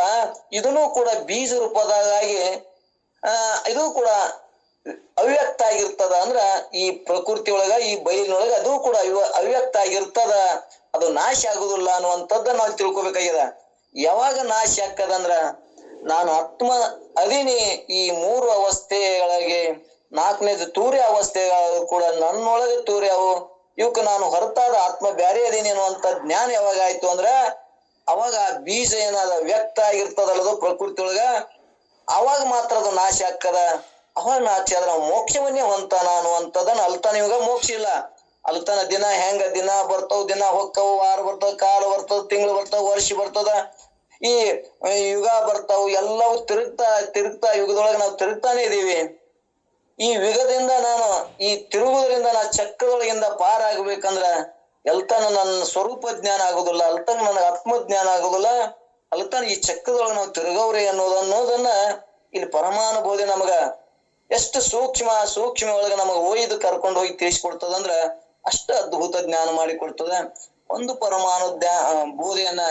ಇದನ್ನು ಕೂಡ ಬೀಜ ರೂಪದಾಗಿ ಆ, ಇದು ಕೂಡ ಅವ್ಯಕ್ತ ಆಗಿರ್ತದ ಅಂದ್ರ ಈ ಪ್ರಕೃತಿ ಒಳಗ, ಈ ಬಯಲಿನೊಳಗ ಅದು ಕೂಡ ಅವ್ಯ- ಅವ್ಯಕ್ತ ಆಗಿರ್ತದ ಅದು ನಾಶ ಆಗುದಿಲ್ಲ ಅನ್ನುವಂಥದ್ದನ್ನ ನಾವು ತಿಳ್ಕೊಬೇಕಾಗಿದೆ. ಯಾವಾಗ ನಾಶ ಆಕ್ಕದಂದ್ರ ನಾನು ಆತ್ಮ ಅದೀನಿ ಈ ಮೂರು ಅವಸ್ಥೆಗಳಿಗೆ, ನಾಲ್ಕನೇದು ತೂರಿ ಅವಸ್ಥೆಗಳು ಕೂಡ ನನ್ನೊಳಗೆ ತೂರ್ಯವು ಇವಕ್ಕೆ ನಾನು ಹೊರತಾದ ಆತ್ಮ ಬ್ಯಾರೆ ಅದೀನಿ ಅನ್ನುವಂತ ಜ್ಞಾನ ಯಾವಾಗ ಆಯ್ತು ಅಂದ್ರ, ಅವಾಗ ಆ ಬೀಜ ಏನಾದ ವ್ಯಕ್ತ ಆಗಿರ್ತದಲ್ಲದು ಪ್ರಕೃತಿ ಒಳಗ ಅವಾಗ ಮಾತ್ರ ಅದು ನಾಶ ಆಗ್ತದ. ಅವಾಗ ಆದ್ರ ಅವ ಮೋಕ್ಷವನ್ನೇ ಹೊಂತಾನ ಅನ್ನುವಂಥದ್ದನ್ನ ಅಲ್ತಾನ ಇವಾಗ ಮೋಕ್ಷ ಇಲ್ಲ. ಅಲ್ತಾನ ದಿನ ಹೆಂಗ ದಿನ ಬರ್ತಾವ್, ದಿನ ಹೊಕ್ಕವು, ವಾರ ಬರ್ತದ, ಕಾಲ ಬರ್ತದ, ತಿಂಗಳು ಬರ್ತಾವ ವರ್ಷ ಬರ್ತದ. ಈ ಯುಗ ಬರ್ತಾವು ಎಲ್ಲವೂ ತಿರುಗ್ತಾ ತಿರುಗ್ತಾ ಯುಗದೊಳಗೆ ನಾವು ತಿರುಗ್ತಾನೆ ಇದ್ದೀವಿ. ಈ ಯುಗದಿಂದ ನಾನು ಈ ತಿರುಗುದರಿಂದ ನಾ ಚಕ್ರದೊಳಗಿಂದ ಪಾರಾಗಬೇಕಂದ್ರ ಎಲ್ತನ ನನ್ನ ಸ್ವರೂಪ ಜ್ಞಾನ ಆಗುದಿಲ್ಲ ಅಲ್ತನ ನನಗೆ ಆತ್ಮಜ್ಞಾನ ಆಗುದಿಲ್ಲ ಅಲ್ತನ ಈ ಚಕ್ರದೊಳಗೆ ನಾವು ತಿರುಗವ್ರಿ ಅನ್ನೋದನ್ನೋದನ್ನ ಇಲ್ಲಿ ಪರಮಾನುಭೂತಿ ನಮಗ ಎಷ್ಟು ಸೂಕ್ಷ್ಮ ಸೂಕ್ಷ್ಮ ಒಳಗೆ ನಮಗ ಒಯ್ದು ಕರ್ಕೊಂಡು ಹೋಗಿ ತಿಳಿಸ್ಕೊಡ್ತದಂದ್ರ ಅಷ್ಟ ಅದ್ಭುತ ಜ್ಞಾನ ಮಾಡಿಕೊಡ್ತದೆ. ಒಂದು ಪರಮಾನು ಜ್ಞಾ ಆ, ಬೋಧೆಯನ್ನ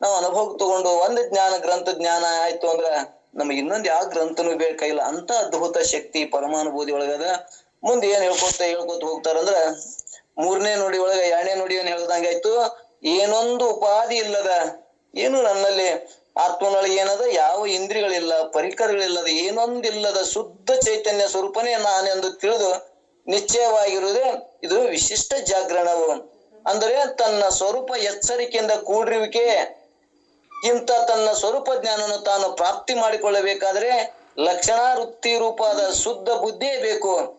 ನಾವು ಅನುಭವ ತಗೊಂಡು ಒಂದು ಜ್ಞಾನ, ಗ್ರಂಥ ಜ್ಞಾನ ಆಯ್ತು ಅಂದ್ರ ನಮಗೆ ಇನ್ನೊಂದ್ ಯಾವ ಗ್ರಂಥನೂ ಬೇಕಾಗಿಲ್ಲ ಅಂತ ಅದ್ಭುತ ಶಕ್ತಿ ಪರಮಾನುಭೂತಿ ಒಳಗದ ಮುಂದೆ ಏನ್ ಹೇಳ್ಕೊತ ಹೇಳ್ಕೊತ ಹೋಗ್ತಾರಂದ್ರ ಮೂರನೇ ನುಡಿ ಒಳಗ ಎರಡನೇ ನುಡಿ ಏನ್ ಹೇಳ್ದಂಗ ಆಯ್ತು? ಏನೊಂದು ಉಪಾಧಿ ಇಲ್ಲದ, ಏನು ನನ್ನಲ್ಲಿ ಆತ್ಮನೊಳಗೆ ಏನದ, ಯಾವ ಇಂದ್ರಿಯಗಳಿಲ್ಲ, ಪರಿಕರಗಳಿಲ್ಲದ, ಏನೊಂದಿಲ್ಲದ ಶುದ್ಧ ಚೈತನ್ಯ ಸ್ವರೂಪನೇ ನಾನೆಂದು ತಿಳಿದು ನಿಶ್ಚಯವಾಗಿರುವುದೇ ಇದು ವಿಶಿಷ್ಟ ಜಾಗರಣವು. ಅಂದರೆ ತನ್ನ ಸ್ವರೂಪ ಎಚ್ಚರಿಕೆಯಿಂದ ಕೂಡಿರುವಿಕೆ ಇಂಥ ತನ್ನ ಸ್ವರೂಪ ಜ್ಞಾನವನ್ನು ತಾನು ಪ್ರಾಪ್ತಿ ಮಾಡಿಕೊಳ್ಳಬೇಕಾದ್ರೆ ಲಕ್ಷಣ ವೃತ್ತಿ ರೂಪದ ಶುದ್ಧ ಬುದ್ಧಿಯೇ ಬೇಕು.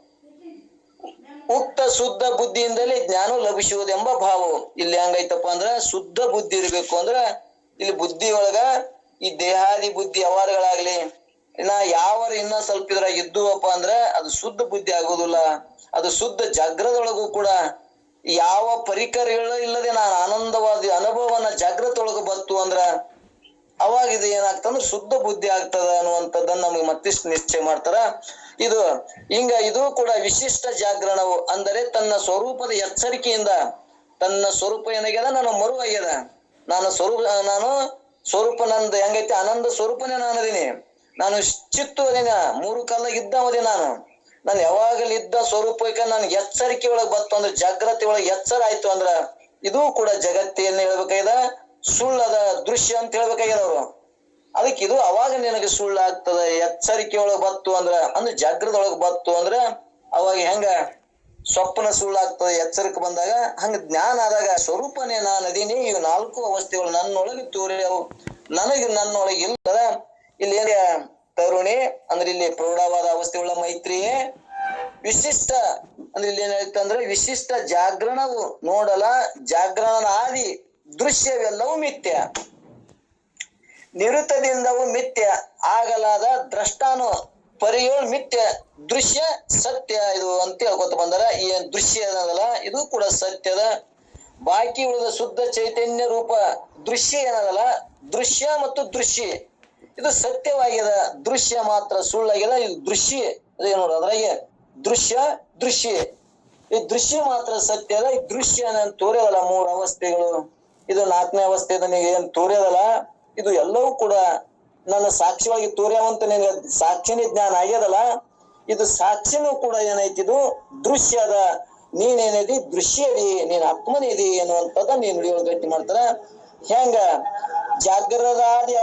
ಉಕ್ತ ಶುದ್ಧ ಬುದ್ಧಿಯಿಂದಲೇ ಜ್ಞಾನ ಲಭಿಸುವುದೆಂಬ ಭಾವ ಇಲ್ಲಿ ಹೆಂಗೈತಪ್ಪ ಅಂದ್ರ ಶುದ್ಧ ಬುದ್ಧಿ ಇರ್ಬೇಕು ಅಂದ್ರ ಇಲ್ಲಿ ಬುದ್ಧಿ ಒಳಗ ಈ ದೇಹಾದಿ ಬುದ್ಧಿ ವ್ಯವಹಾರಗಳಾಗ್ಲಿ ಇನ್ನ ಯಾವ ಇನ್ನ ಸ್ವಲ್ಪ ಇದ್ರಾಗ ಇದ್ದುವಪ್ಪ ಅಂದ್ರ ಅದು ಶುದ್ಧ ಬುದ್ಧಿ ಆಗೋದಿಲ್ಲ. ಅದು ಶುದ್ಧ ಜಾಗ್ರದೊಳಗೂ ಕೂಡ ಯಾವ ಪರಿಕರಗಳು ಇಲ್ಲದೆ ನಾನು ಆನಂದವಾದ ಅನುಭವನ ಜಾಗ್ರತ ಒಳಗ ಬತ್ತು ಅಂದ್ರ ಅವಾಗ ಇದು ಏನಾಗ್ತಂದ್ರ ಶುದ್ಧ ಬುದ್ಧಿ ಆಗ್ತದ ಅನ್ನುವಂಥದ್ದನ್ನ ನಮಗೆ ಮತ್ತಿಷ್ಟು ನಿಶ್ಚಯ ಮಾಡ್ತಾರ. ಇದು ಹಿಂಗ ಇದು ಕೂಡ ವಿಶಿಷ್ಟ ಜಾಗರಣವು ಅಂದರೆ ತನ್ನ ಸ್ವರೂಪದ ಎಚ್ಚರಿಕೆಯಿಂದ ತನ್ನ ಸ್ವರೂಪ ಏನಾಗ್ಯದ? ನಾನು ಮರು ಆಗ್ಯದ ನಾನು ಸ್ವರೂಪ ನಾನು ಸ್ವರೂಪ ನಂದು ಹೆಂಗೈತಿ? ಆನಂದ ಸ್ವರೂಪನೇ ನಾನು ಅದೀನಿ ನಾನು ಚಿತ್ತು ಅದೇನ ಮೂರು ಕಾಲ ಇದ್ದವದೇ ನಾನು. ನಾನು ಯಾವಾಗಲಿದ್ದ ಸ್ವರೂಪಕ್ಕೆ ನನ್ಗೆ ಎಚ್ಚರಿಕೆ ಒಳಗೆ ಬತ್ತು ಅಂದ್ರೆ ಜಾಗ್ರತೆ ಒಳಗೆ ಎಚ್ಚರ ಆಯ್ತು ಅಂದ್ರ ಇದು ಕೂಡ ಜಗತ್ತೇನ್ ಹೇಳ್ಬೇಕಾಗ್ಯದ ಸುಳ್ಳದ ದೃಶ್ಯ ಅಂತ ಹೇಳ್ಬೇಕಾಗಿದೆ ಅವರು. ಅದಕ್ಕೆ ಇದು ಅವಾಗ ನಿನಗೆ ಸುಳ್ಳು ಆಗ್ತದೆ ಎಚ್ಚರಿಕೆ ಒಳಗೆ ಬತ್ತು ಅಂದ್ರ, ಅಂದ್ರೆ ಜಾಗ್ರದೊಳಗೆ ಬತ್ತು ಅಂದ್ರ ಅವಾಗ ಹೆಂಗ ಸ್ವಪ್ನ ಸುಳ್ಳಾಗ್ತದೆ ಎಚ್ಚರಿಕೆ ಬಂದಾಗ ಹಂಗ ಜ್ಞಾನ ಆದಾಗ ಸ್ವರೂಪನೇ ನಾನು ಅದೀನಿ ಇವು ನಾಲ್ಕು ಅವಸ್ಥೆಗಳು ನನ್ನೊಳಗೆ ತೋರ್ಯವು. ನನಗೆ ನನ್ನೊಳಗೆ ಇಲ್ಲದ ಇಲ್ಲಿ ತರುಣಿ, ಅಂದ್ರೆ ಇಲ್ಲಿ ಪ್ರೌಢವಾದ ಅವಸ್ಥೆಗಳ ಮೈತ್ರಿಯೇ, ವಿಶಿಷ್ಟ, ಅಂದ್ರೆ ಇಲ್ಲಿ ಏನಾಯ್ತು ಅಂದ್ರೆ ವಿಶಿಷ್ಟ ಜಾಗರಣವು ನೋಡಲ ಜಾಗರಣ ಆದಿ ದೃಶ್ಯವೆಲ್ಲವೂ ಮಿಥ್ಯ. ನಿರುತದಿಂದವು ಮಿಥ್ಯ, ಆಗಲಾದ ದ್ರಷ್ಟಾನು ಪರಿಯೋ ಮಿಥ್ಯ, ದೃಶ್ಯ ಸತ್ಯ ಇದು ಅಂತ ಹೇಳ್ಕೊತ ಬಂದರ. ಈ ದೃಶ್ಯ ಏನದಲ್ಲ, ಇದು ಕೂಡ ಸತ್ಯದ. ಬಾಕಿ ಉಳಿದ ಶುದ್ಧ ಚೈತನ್ಯ ರೂಪ ದೃಶ್ಯ ಏನದಲ್ಲ, ದೃಶ್ಯ ಮತ್ತು ದೃಶ್ಯ. ಇದು ಸತ್ಯವಾಗ್ಯದ ದೃಶ್ಯ ಮಾತ್ರ, ಸುಳ್ಳಾಗ್ಯದ ಇದು ದೃಶ್ಯ. ಅದೇ ನೋಡ್ರಿ ಅದ್ರಾಗೆ ದೃಶ್ಯ ದೃಶ್ಯ. ಈ ದೃಶ್ಯ ಮಾತ್ರ ಸತ್ಯ ಸತ್ಯದ ಈ ದೃಶ್ಯ ನಾನು ತೋರ್ಯದಲ್ಲ ಮೂರು ಅವಸ್ಥೆಗಳು. ಇದು ನಾಲ್ಕನೇ ಅವಸ್ಥೆ ನನಗೆ ಏನ್ ತೋರ್ಯದಲ್ಲ ಇದು ಎಲ್ಲವೂ ಕೂಡ ನನ್ನ ಸಾಕ್ಷಿಯಾಗಿ ತೋರ್ಯಾವಂತ ನಿನಗೆ ಸಾಕ್ಷಿನೇ ಜ್ಞಾನ ಆಗ್ಯದಲ್ಲ, ಇದು ಸಾಕ್ಷಿನೂ ಕೂಡ ಏನೈತಿ ಇದು? ದೃಶ್ಯ ಅದ ನೀನೇನಿದಿ ದೃಶ್ಯ ಅದಿ ನೀನ್ ಆತ್ಮನಿದಿ ಅನ್ನುವಂಥದ್ದ ನೀನ್ ಗಟ್ಟಿ ಮಾಡ್ತಾರ. ಹೆಂಗ? ಜಾಗ್ರದಾದಿ